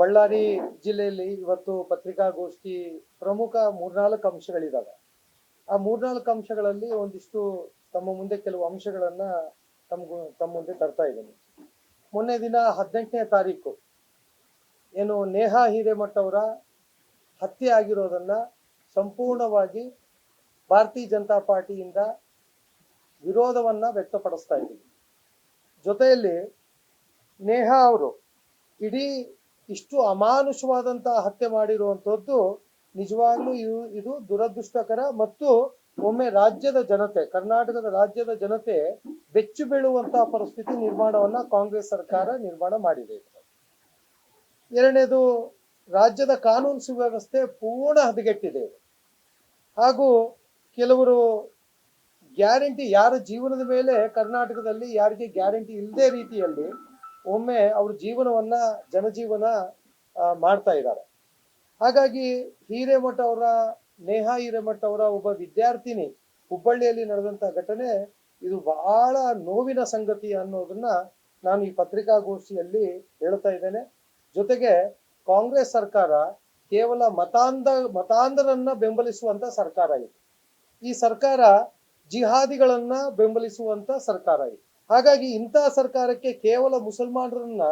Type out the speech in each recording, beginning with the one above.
ಬಳ್ಳಾರಿ ಜಿಲ್ಲೆಯಲ್ಲಿ ಇವತ್ತು ಪತ್ರಿಕಾಗೋಷ್ಠಿ ಪ್ರಮುಖ ಮೂರ್ನಾಲ್ಕು ಅಂಶಗಳಿದ್ದಾವೆ ಆ ಮೂರ್ನಾಲ್ಕು ಅಂಶಗಳಲ್ಲಿ ಒಂದಿಷ್ಟು ತಮ್ಮ ಮುಂದೆ ಕೆಲವು ಅಂಶಗಳನ್ನ ತಮ್ಗು, ತಮ್ಮ ಮುಂದೆ ತರ್ತಾ ಇದ್ದೀನಿ. ಮೊನ್ನೆ ದಿನ ಹದಿನೆಂಟನೇ ತಾರೀಕು, ಏನು ನೇಹಾ ಹಿರೇಮಠ ಅವರ ಹತ್ಯೆ ಆಗಿರೋದನ್ನ ಸಂಪೂರ್ಣವಾಗಿ ಭಾರತೀಯ ಜನತಾ ಪಾರ್ಟಿಯಿಂದ ವಿರೋಧವನ್ನ ವ್ಯಕ್ತಪಡಿಸ್ತಾ ಇದ್ದೀವಿ ಜೊತೆಯಲ್ಲಿ ನೇಹಾ ಅವರು ಇಡೀ ಇಷ್ಟು ಅಮಾನುಷವಾದಂತಹ ಹತ್ಯೆ ಮಾಡಿರುವಂತದ್ದು ನಿಜವಾಗ್ಲೂ ಇದು ದುರದೃಷ್ಟಕರ ಮತ್ತು ಒಮ್ಮೆ ರಾಜ್ಯದ ಜನತೆ, ಕರ್ನಾಟಕದ ರಾಜ್ಯದ ಜನತೆ ಬೆಚ್ಚು ಬೀಳುವಂತಹ ಪರಿಸ್ಥಿತಿ ನಿರ್ಮಾಣವನ್ನ ಕಾಂಗ್ರೆಸ್ ಸರ್ಕಾರ ನಿರ್ಮಾಣ ಮಾಡಿದೆ. ಎರಡನೇದು, ರಾಜ್ಯದ ಕಾನೂನು ಸುವ್ಯವಸ್ಥೆ ಪೂರ್ಣ ಹದಗೆಟ್ಟಿದೆ. ಹಾಗೂ ಕೆಲವರು ಗ್ಯಾರಂಟಿ, ಯಾರ ಜೀವನದ ಮೇಲೆ ಕರ್ನಾಟಕದಲ್ಲಿ ಯಾರಿಗೆ ಗ್ಯಾರಂಟಿ ಇಲ್ಲದೆ ರೀತಿಯಲ್ಲಿ ಒಮ್ಮೆ ಅವ್ರ ಜೀವನವನ್ನ, ಜನಜೀವನ ಮಾಡ್ತಾ ಇದ್ದಾರೆ. ಹಾಗಾಗಿ ಹಿರೇಮಠ ಅವರ, ನೇಹಾ ಹಿರೇಮಠ ಅವರ ಒಬ್ಬ ವಿದ್ಯಾರ್ಥಿನಿ ಹುಬ್ಬಳ್ಳಿಯಲ್ಲಿ ನಡೆದಂತ ಘಟನೆ ಇದು ಬಹಳ ನೋವಿನ ಸಂಗತಿ ಅನ್ನೋದನ್ನ ನಾನು ಈ ಪತ್ರಿಕಾಗೋಷ್ಠಿಯಲ್ಲಿ ಹೇಳ್ತಾ ಇದ್ದೇನೆ. ಜೊತೆಗೆ ಕಾಂಗ್ರೆಸ್ ಸರ್ಕಾರ ಕೇವಲ ಮತಾಂಧ, ಮತಾಂಧರನ್ನ ಬೆಂಬಲಿಸುವಂತ ಸರ್ಕಾರ ಇದೆ. ಈ ಸರ್ಕಾರ ಜಿಹಾದಿಗಳನ್ನ ಬೆಂಬಲಿಸುವಂತ ಸರ್ಕಾರ ಇದು. ಹಾಗಾಗಿ ಇಂತಹ ಸರ್ಕಾರಕ್ಕೆ ಕೇವಲ ಮುಸಲ್ಮಾನರನ್ನ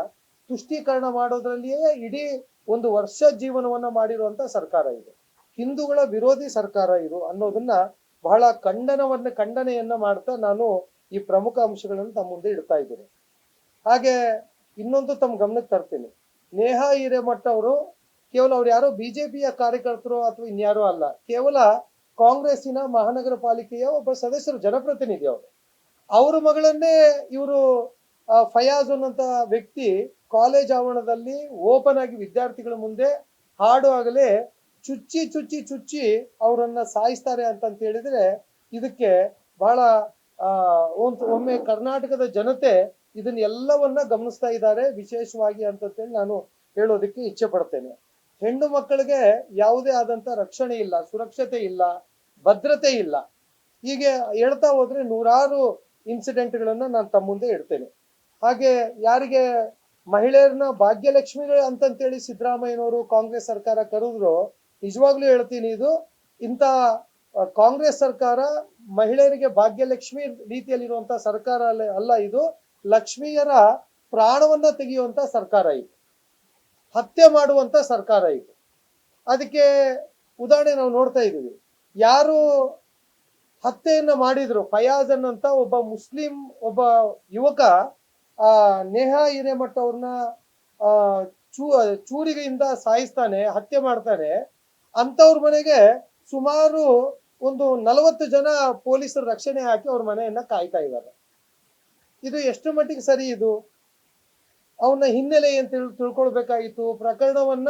ತುಷ್ಟೀಕರಣ ಮಾಡೋದ್ರಲ್ಲಿಯೇ ಇಡೀ ಒಂದು ವರ್ಷ ಜೀವನವನ್ನ ಮಾಡಿರುವಂತ ಸರ್ಕಾರ ಇದು. ಹಿಂದೂಗಳ ವಿರೋಧಿ ಸರ್ಕಾರ ಇದು ಅನ್ನೋದನ್ನ ಬಹಳ ಖಂಡನವನ್ನ ಖಂಡನೆಯನ್ನ ಮಾಡ್ತಾ ನಾನು ಈ ಪ್ರಮುಖ ಅಂಶಗಳನ್ನು ತಮ್ಮ ಮುಂದೆ ಇಡ್ತಾ ಇದ್ದೀನಿ. ಹಾಗೆ ಇನ್ನೊಂದು ತಮ್ಮ ಗಮನಕ್ಕೆ ತರ್ತೀನಿ. ನೇಹಾ ಹಿರೇಮಠ ಅವರು ಕೇವಲ ಅವ್ರು ಯಾರೋ ಬಿಜೆಪಿಯ ಕಾರ್ಯಕರ್ತರು ಅಥವಾ ಇನ್ಯಾರೋ ಅಲ್ಲ, ಕೇವಲ ಕಾಂಗ್ರೆಸ್ಸಿನ ಮಹಾನಗರ ಪಾಲಿಕೆಯ ಒಬ್ಬ ಸದಸ್ಯರು, ಜನಪ್ರತಿನಿಧಿ ಅವರು. ಅವ್ರ ಮಗಳನ್ನೇ ಇವರು ಫಯಾಜ್ ಅನ್ನೋಂತ ವ್ಯಕ್ತಿ ಕಾಲೇಜ್ ಆವರಣದಲ್ಲಿ ಓಪನ್ ಆಗಿ ವಿದ್ಯಾರ್ಥಿಗಳ ಮುಂದೆ ಹಾಡುವಾಗಲೇ ಚುಚ್ಚಿ ಚುಚ್ಚಿ ಚುಚ್ಚಿ ಅವರನ್ನ ಸಾಯಿಸ್ತಾರೆ ಅಂತಂತ ಹೇಳಿದ್ರೆ ಇದಕ್ಕೆ ಬಹಳ ಒಮ್ಮೆ ಕರ್ನಾಟಕದ ಜನತೆ ಇದನ್ನೆಲ್ಲವನ್ನ ಗಮನಿಸ್ತಾ ಇದ್ದಾರೆ ವಿಶೇಷವಾಗಿ ಅಂತಂತೇಳಿ ನಾನು ಹೇಳೋದಕ್ಕೆ ಇಚ್ಛೆ ಪಡ್ತೇನೆ. ಹೆಣ್ಣು ಮಕ್ಕಳಿಗೆ ಯಾವುದೇ ಆದಂತ ರಕ್ಷಣೆ ಇಲ್ಲ, ಸುರಕ್ಷತೆ ಇಲ್ಲ, ಭದ್ರತೆ ಇಲ್ಲ. ಹೀಗೆ ಹೇಳ್ತಾ ಹೋದ್ರೆ ನೂರಾರು ಇನ್ಸಿಡೆಂಟ್ಗಳನ್ನ ನಾನು ತಮ್ಮ ಮುಂದೆ ಇಡ್ತೇನೆ. ಹಾಗೆ ಯಾರಿಗೆ ಮಹಿಳೆಯರನ್ನ ಭಾಗ್ಯಲಕ್ಷ್ಮಿಗಳು ಅಂತಂತೇಳಿ ಸಿದ್ದರಾಮಯ್ಯನವರು ಕಾಂಗ್ರೆಸ್ ಸರ್ಕಾರ ಕರೆದ್ರು, ನಿಜವಾಗ್ಲೂ ಹೇಳ್ತೀನಿ ಇದು, ಇಂಥ ಕಾಂಗ್ರೆಸ್ ಸರ್ಕಾರ ಮಹಿಳೆಯರಿಗೆ ಭಾಗ್ಯಲಕ್ಷ್ಮಿ ರೀತಿಯಲ್ಲಿರುವಂತ ಸರ್ಕಾರ ಅಲ್ಲ- ಅಲ್ಲ ಇದು, ಲಕ್ಷ್ಮಿಯರ ಪ್ರಾಣವನ್ನ ತೆಗೆಯುವಂತ ಸರ್ಕಾರ ಇದು. ಹತ್ಯೆ ಮಾಡುವಂತ ಸರ್ಕಾರ ಇದು. ಅದಕ್ಕೆ ಉದಾಹರಣೆ ನಾವು ನೋಡ್ತಾ ಇದ್ದೀವಿ. ಯಾರು ಹತ್ಯೆಯನ್ನ ಮಾಡಿದ್ರು. ಫಯಾಜ್ ಅಂತ ಒಬ್ಬ ಮುಸ್ಲಿಂ, ಒಬ್ಬ ಯುವಕ, ಆ, ನೇಹಾ ಹಿರೇಮಠ ಅವ್ರನ್ನ ಆ, ಚೂ, ಚೂರಿಗೆಯಿಂದ ಸಾಯಿಸ್ತಾನೆ, ಹತ್ಯೆ ಮಾಡ್ತಾನೆ. ಅಂತವ್ರ ಮನೆಗೆ ಸುಮಾರು ಒಂದು ನಲವತ್ತು ಜನ ಪೊಲೀಸರು ರಕ್ಷಣೆ ಹಾಕಿ ಅವ್ರ ಮನೆಯನ್ನ ಕಾಯ್ತಾ ಇದ್ದಾರೆ ಇದು ಎಷ್ಟು ಮಟ್ಟಿಗೆ ಸರಿ ಇದು? ಅವನ ಹಿನ್ನೆಲೆ ಏನ್ ತಿಳ್, ತಿಳ್ಕೊಳ್ಬೇಕಾಗಿತ್ತು? ಪ್ರಕರಣವನ್ನ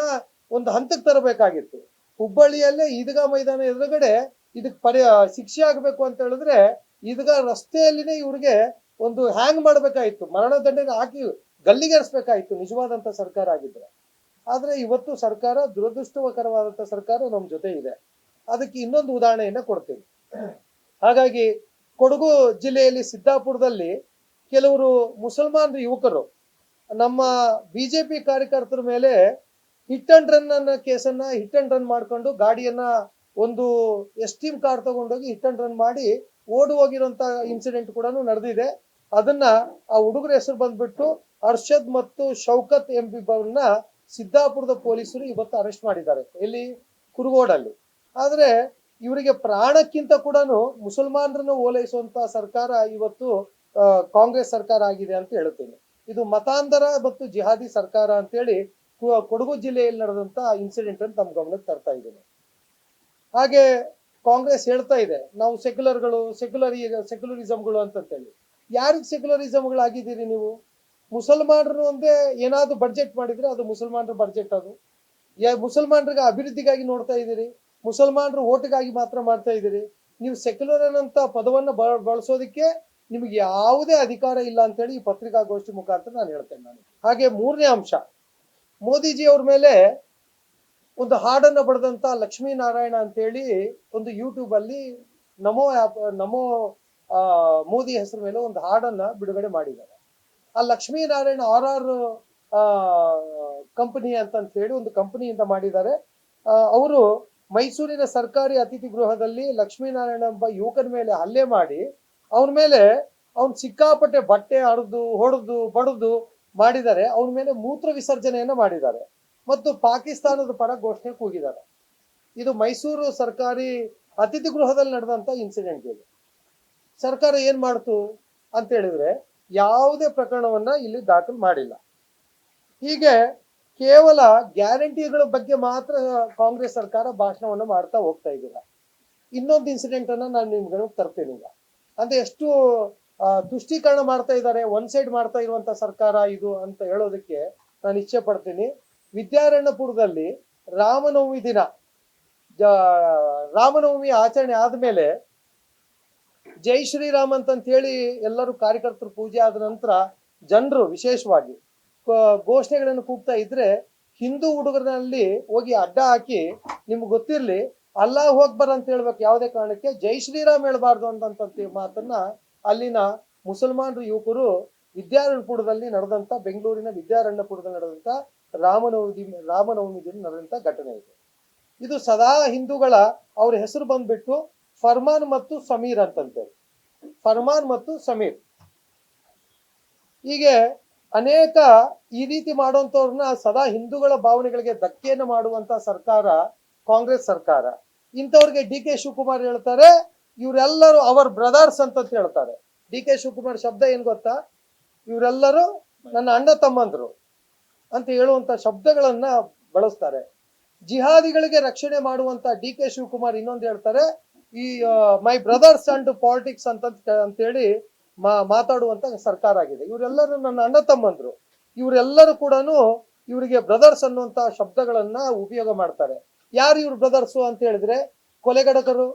ಒಂದು ಹಂತಕ್ಕೆ ತರಬೇಕಾಗಿತ್ತು. ಹುಬ್ಬಳ್ಳಿಯಲ್ಲೇ ಈದ್ಗಾ ಮೈದಾನ ಎದುರುಗಡೆ ಇದಕ್ ಪರಿ ಶಿಕ್ಷೆ ಆಗಬೇಕು ಅಂತ ಹೇಳಿದ್ರೆ ಇದೀಗ ರಸ್ತೆಯಲ್ಲಿನೇ ಇವ್ರಿಗೆ ಒಂದು ಹ್ಯಾಂಗ್ ಮಾಡಬೇಕಾಯಿತು. ಮರಣದಂಡನೆ ಹಾಕಿ ಗಲ್ಲಿಗೇರಿಸ್ಬೇಕಾಗಿತ್ತು ನಿಜವಾದಂತ ಸರ್ಕಾರ ಆಗಿದ್ರೆ. ಆದ್ರೆ ಇವತ್ತು ಸರ್ಕಾರ ದುರದೃಷ್ಟಕರವಾದಂತ ಸರ್ಕಾರ ನಮ್ಮ ಜೊತೆ ಇದೆ. ಅದಕ್ಕೆ ಇನ್ನೊಂದು ಉದಾಹರಣೆಯನ್ನ ಕೊಡ್ತೀನಿ. ಹಾಗಾಗಿ ಕೊಡಗು ಜಿಲ್ಲೆಯಲ್ಲಿ ಸಿದ್ದಾಪುರದಲ್ಲಿ ಕೆಲವರು ಮುಸಲ್ಮಾನ್ ಯುವಕರು ನಮ್ಮ ಬಿಜೆಪಿ ಕಾರ್ಯಕರ್ತರ ಮೇಲೆ ಹಿಟ್ ಅಂಡ್ ರನ್ ಅನ್ನೋ ಕೇಸನ್ನ ಹಿಟ್ ಅಂಡ್ ರನ್ ಮಾಡ್ಕೊಂಡು ಗಾಡಿಯನ್ನ ಒಂದು ಎಸ್ಟೀಮ್ ಕಾರ್ ತಗೊಂಡೋಗಿ ಹಿಟ್ ಅಂಡ್ ರನ್ ಮಾಡಿ ಓಡಿ ಹೋಗಿರುವಂತ ಇನ್ಸಿಡೆಂಟ್ ಕೂಡ ನಡೆದಿದೆ. ಅದನ್ನ ಆ ಹುಡುಗರ ಹೆಸರು ಬಂದ್ಬಿಟ್ಟು ಅರ್ಷದ್ ಮತ್ತು ಶೌಕತ್ ಎಂಬಿಬ್ಬರನ್ನ ಸಿದ್ದಾಪುರದ ಪೊಲೀಸರು ಇವತ್ತು ಅರೆಸ್ಟ್ ಮಾಡಿದ್ದಾರೆ ಎಲ್ಲಿ ಕುರುಗೋಡಲ್ಲಿ. ಆದ್ರೆ ಇವರಿಗೆ ಪ್ರಾಣಕ್ಕಿಂತ ಕೂಡ ಮುಸಲ್ಮಾನರನ್ನು ಓಲೈಸುವಂತ ಸರ್ಕಾರ ಇವತ್ತು ಕಾಂಗ್ರೆಸ್ ಸರ್ಕಾರ ಆಗಿದೆ ಅಂತ ಹೇಳ್ತೇನೆ ಇದು ಮತಾಂಧರ ಮತ್ತು ಜಿಹಾದಿ ಸರ್ಕಾರ ಅಂತೇಳಿ ಕೊಡಗು ಜಿಲ್ಲೆಯಲ್ಲಿ ನಡೆದಂತ ಇನ್ಸಿಡೆಂಟ್ ಅನ್ನು ತಮ್ಮ ಗಮನಕ್ಕೆ ತರ್ತಾ ಇದ್ದೇನೆ. ಹಾಗೆ ಕಾಂಗ್ರೆಸ್ ಹೇಳ್ತಾ ಇದೆ, ನಾವು ಸೆಕ್ಯುಲರ್ಗಳು ಸೆಕ್ಯುಲರ್ ಸೆಕ್ಯುಲರಿಸಮ್ಗಳು ಅಂತಂತೇಳಿ. ಯಾರಿಗೆ ಸೆಕ್ಯುಲರಿಸಮ್ಗಳಾಗಿದ್ದೀರಿ ನೀವು? ಮುಸಲ್ಮಾನರು ಒಂದೇ ಏನಾದ್ರು ಬಡ್ಜೆಟ್ ಮಾಡಿದ್ರೆ ಅದು ಮುಸಲ್ಮಾನರ ಬಡ್ಜೆಟ್ ಅದು. ಮುಸಲ್ಮಾನರಿಗೆ ಅಭಿವೃದ್ಧಿಗಾಗಿ ನೋಡ್ತಾ ಇದ್ದೀರಿ, ಮುಸಲ್ಮಾನರು ಓಟಿಗಾಗಿ ಮಾತ್ರ ಮಾಡ್ತಾ ಇದ್ದೀರಿ. ನೀವು ಸೆಕ್ಯುಲರ್ ಅನ್ನಂತ ಪದವನ್ನು ಬಳಸೋದಕ್ಕೆ ನಿಮಗೆ ಯಾವುದೇ ಅಧಿಕಾರ ಇಲ್ಲ ಅಂತೇಳಿ ಈ ಪತ್ರಿಕಾಗೋಷ್ಠಿ ಮುಖಾಂತರ ನಾನು ಹೇಳ್ತೇನೆ ನಾನು. ಹಾಗೆ ಮೂರನೇ ಅಂಶ, ಮೋದಿಜಿ ಅವ್ರ ಮೇಲೆ ಒಂದು ಹಾಡನ್ನು ಬರೆದಂತ ಲಕ್ಷ್ಮೀನಾರಾಯಣ ಅಂತೇಳಿ ಒಂದು ಯೂಟ್ಯೂಬ್ ಅಲ್ಲಿ ನಮೋ ಆ್ಯಪ್ ನಮೋ ಮೋದಿ ಹೆಸರು ಮೇಲೆ ಒಂದು ಹಾಡನ್ನ ಬಿಡುಗಡೆ ಮಾಡಿದ್ದಾರೆ. ಆ ಲಕ್ಷ್ಮೀನಾರಾಯಣ ಆರ್ ಆರ್ ಕಂಪನಿ ಅಂತ ಹೇಳಿ ಒಂದು ಕಂಪನಿಯಿಂದ ಮಾಡಿದ್ದಾರೆ. ಅವರು ಮೈಸೂರಿನ ಸರ್ಕಾರಿ ಅತಿಥಿ ಗೃಹದಲ್ಲಿ ಲಕ್ಷ್ಮೀನಾರಾಯಣ ಎಂಬ ಯುವಕನ ಮೇಲೆ ಹಲ್ಲೆ ಮಾಡಿ ಅವನ ಮೇಲೆ ಅವನ್ ಸಿಕ್ಕಾಪಟ್ಟೆ ಬಟ್ಟೆ ಹರಿದು, ಹೊಡೆದು, ಬಡದು ಮಾಡಿದ್ದಾರೆ. ಅವನ ಮೇಲೆ ಮೂತ್ರ ವಿಸರ್ಜನೆಯನ್ನ ಮಾಡಿದ್ದಾರೆ. ಮತ್ತು ಪಾಕಿಸ್ತಾನದ ಪರ ಘೋಷಣೆ ಕೂಗಿದ್ದಾರೆ. ಇದು ಮೈಸೂರು ಸರ್ಕಾರಿ ಅತಿಥಿ ಗೃಹದಲ್ಲಿ ನಡೆದಂತ ಇನ್ಸಿಡೆಂಟ್ ಇದು. ಸರ್ಕಾರ ಏನು ಮಾಡ್ತು ಅಂತ ಹೇಳಿದ್ರೆ ಯಾವುದೇ ಪ್ರಕರಣವನ್ನ ಇಲ್ಲಿ ದಾಖಲು ಮಾಡಿಲ್ಲ. ಹೀಗೆ ಕೇವಲ ಗ್ಯಾರಂಟಿಗಳ ಬಗ್ಗೆ ಮಾತ್ರ ಕಾಂಗ್ರೆಸ್ ಸರ್ಕಾರ ಭಾಷಣವನ್ನು ಮಾಡ್ತಾ ಹೋಗ್ತಾ ಇದ್ದೀರಾ? ಇನ್ನೊಂದು ಇನ್ಸಿಡೆಂಟ್ ಅನ್ನ ನಾನು ನಿಮ್ಗೆ ತರ್ತೇನೆ ಈಗ. ಅಂದ್ರೆ ಎಷ್ಟು ತುಷ್ಟೀಕರಣ ಮಾಡ್ತಾ ಇದ್ದಾರೆ ಒನ್ ಸೈಡ್ ಮಾಡ್ತಾ ಇರುವಂತ ಸರ್ಕಾರ ಇದು ಅಂತ ಹೇಳೋದಕ್ಕೆ ನಾನು ಇಚ್ಛೆ ಪಡ್ತೀನಿ. ವಿದ್ಯಾರಣ್ಯಪುರದಲ್ಲಿ ರಾಮನವಮಿ ದಿನ. ಜ- ರಾಮನವಮಿ ಆಚರಣೆ ಆದಮೇಲೆ ಜೈ ಶ್ರೀರಾಮ್ ಅಂತಂತ ಹೇಳಿ ಎಲ್ಲರೂ ಕಾರ್ಯಕರ್ತರು ಪೂಜೆ ಆದ ನಂತರ ಜನರು ವಿಶೇಷವಾಗಿ ಘೋಷಣೆಗಳನ್ನು ಕೂಗ್ತಾ ಇದ್ರೆ ಹಿಂದೂ ಹುಡುಗರಲ್ಲಿ ಹೋಗಿ ಅಡ್ಡ ಹಾಕಿ ನಿಮ್ಗೆ ಗೊತ್ತಿರಲಿ ಅಲ್ಲಾಹ್ ಹೋಗ್ಬಾರ ಅಂತ ಹೇಳ್ಬೇಕು ಯಾವುದೇ ಕಾರಣಕ್ಕೆ ಜೈ ಶ್ರೀರಾಮ್ ಹೇಳ್ಬಾರ್ದು ಅಂತಂತ ಮಾತನ್ನ ಅಲ್ಲಿನ ಮುಸಲ್ಮಾನರು ಯುವಕರು ವಿದ್ಯಾರಣ್ಯಪುರದಲ್ಲಿ ನಡೆದಂತ ಬೆಂಗಳೂರಿನ ವಿದ್ಯಾರಣ್ಯಪುರದಲ್ಲಿ ನಡೆದಂತ ರಾಮನವಮಿ ರಾಮನವಮಿ ದಿನ ನಡೆದಂತ ಘಟನೆ ಇದೆ. ಇದು ಸದಾ ಹಿಂದೂಗಳ ಅವ್ರ ಹೆಸರು ಬಂದ್ಬಿಟ್ಟು ಫರ್ಮಾನ್ ಮತ್ತು ಸಮೀರ್ ಅಂತಂತೆ ಫರ್ಮಾನ್ ಮತ್ತು ಸಮೀರ್. ಹೀಗೆ ಅನೇಕ ಈ ರೀತಿ ಮಾಡುವಂತವ್ರನ್ನ ಸದಾ ಹಿಂದೂಗಳ ಭಾವನೆಗಳಿಗೆ ಧಕ್ಕೆಯನ್ನು ಮಾಡುವಂತ ಸರ್ಕಾರ ಕಾಂಗ್ರೆಸ್ ಸರ್ಕಾರ. ಇಂಥವ್ರಿಗೆ ಡಿ ಕೆ ಶಿವಕುಮಾರ್ ಹೇಳ್ತಾರೆ, ಇವರೆಲ್ಲರೂ ಅವರ್ ಬ್ರದರ್ಸ್ ಅಂತ ಹೇಳ್ತಾರೆ. ಡಿ ಕೆ ಶಿವಕುಮಾರ್ ಶಬ್ದ ಏನ್ ಗೊತ್ತಾ? ಇವರೆಲ್ಲರೂ ನನ್ನ ಅಣ್ಣ ತಮ್ಮಂದರು ಅಂತ ಹೇಳುವಂತ ಶಬ್ದಗಳನ್ನ ಬಳಸ್ತಾರೆ. ಜಿಹಾದಿಗಳಿಗೆ ರಕ್ಷಣೆ ಮಾಡುವಂತ ಡಿ ಕೆ ಶಿವಕುಮಾರ್ ಇನ್ನೊಂದು ಹೇಳ್ತಾರೆ, ಈ ಮೈ ಬ್ರದರ್ಸ್ ಅಂಡ್ ಪಾಲಿಟಿಕ್ಸ್ ಅಂತ ಅಂತೇಳಿ ಮಾ, ಮಾತಾಡುವಂತ ಸರ್ಕಾರ ಆಗಿದೆ. ಇವರೆಲ್ಲರೂ ನನ್ನ ಅಣ್ಣ ತಮ್ಮಂದ್ರು. ಇವರೆಲ್ಲರೂ ಕೂಡ ಇವರಿಗೆ ಬ್ರದರ್ಸ್ ಅನ್ನುವಂತ ಶಬ್ದಗಳನ್ನ ಉಪಯೋಗ ಮಾಡ್ತಾರೆ. ಯಾರು ಇವ್ರ ಬ್ರದರ್ಸು ಅಂತ ಹೇಳಿದ್ರೆ, ಕೊಲೆಗಡಕರು,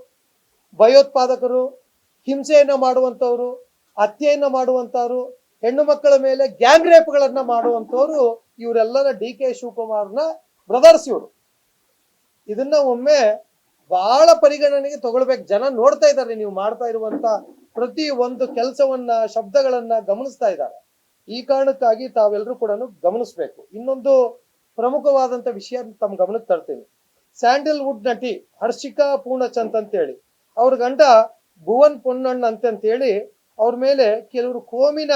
ಭಯೋತ್ಪಾದಕರು, ಹಿಂಸೆಯನ್ನ ಮಾಡುವಂಥವ್ರು ಹತ್ಯೆಯನ್ನ ಮಾಡುವಂತವ್ರು ಹೆಣ್ಣು ಮಕ್ಕಳ ಮೇಲೆ ಗ್ಯಾಂಗ್ ರೇಪ್ಗಳನ್ನ ಮಾಡುವಂತವ್ರು ಇವರೆಲ್ಲರ ಡಿ ಕೆ ಶಿವಕುಮಾರ್ನ ಬ್ರದರ್ಸ್ ಇವರು. ಇದನ್ನ ಒಮ್ಮೆ ಬಹಳ ಪರಿಗಣನೆಗೆ ತಗೊಳ್ಬೇಕು. ಜನ ನೋಡ್ತಾ ಇದ್ದಾರೆ ನೀವು ಮಾಡ್ತಾ ಇರುವಂತ ಪ್ರತಿ ಒಂದು ಕೆಲಸವನ್ನ, ಶಬ್ದಗಳನ್ನ ಗಮನಿಸ್ತಾ ಇದ್ದಾರೆ. ಈ ಕಾರಣಕ್ಕಾಗಿ ತಾವೆಲ್ಲರೂ ಕೂಡ ಗಮನಿಸ್ಬೇಕು. ಇನ್ನೊಂದು ಪ್ರಮುಖವಾದಂತ ವಿಷಯ ತಮ್ಮ ಗಮನಕ್ಕೆ ತರ್ತೀನಿ. ಸ್ಯಾಂಡಲ್ವುಡ್ ನಟಿ ಹರ್ಷಿಕಾ ಪೂರ್ಣಚಂದ್ ಅಂತೇಳಿ. ಅವ್ರ ಗಂಡ ಭುವನ್ ಪೊನ್ನಣ್ಣ ಹೇಳಿ ಅವ್ರ ಮೇಲೆ ಕೆಲವರು ಕೋಮಿನ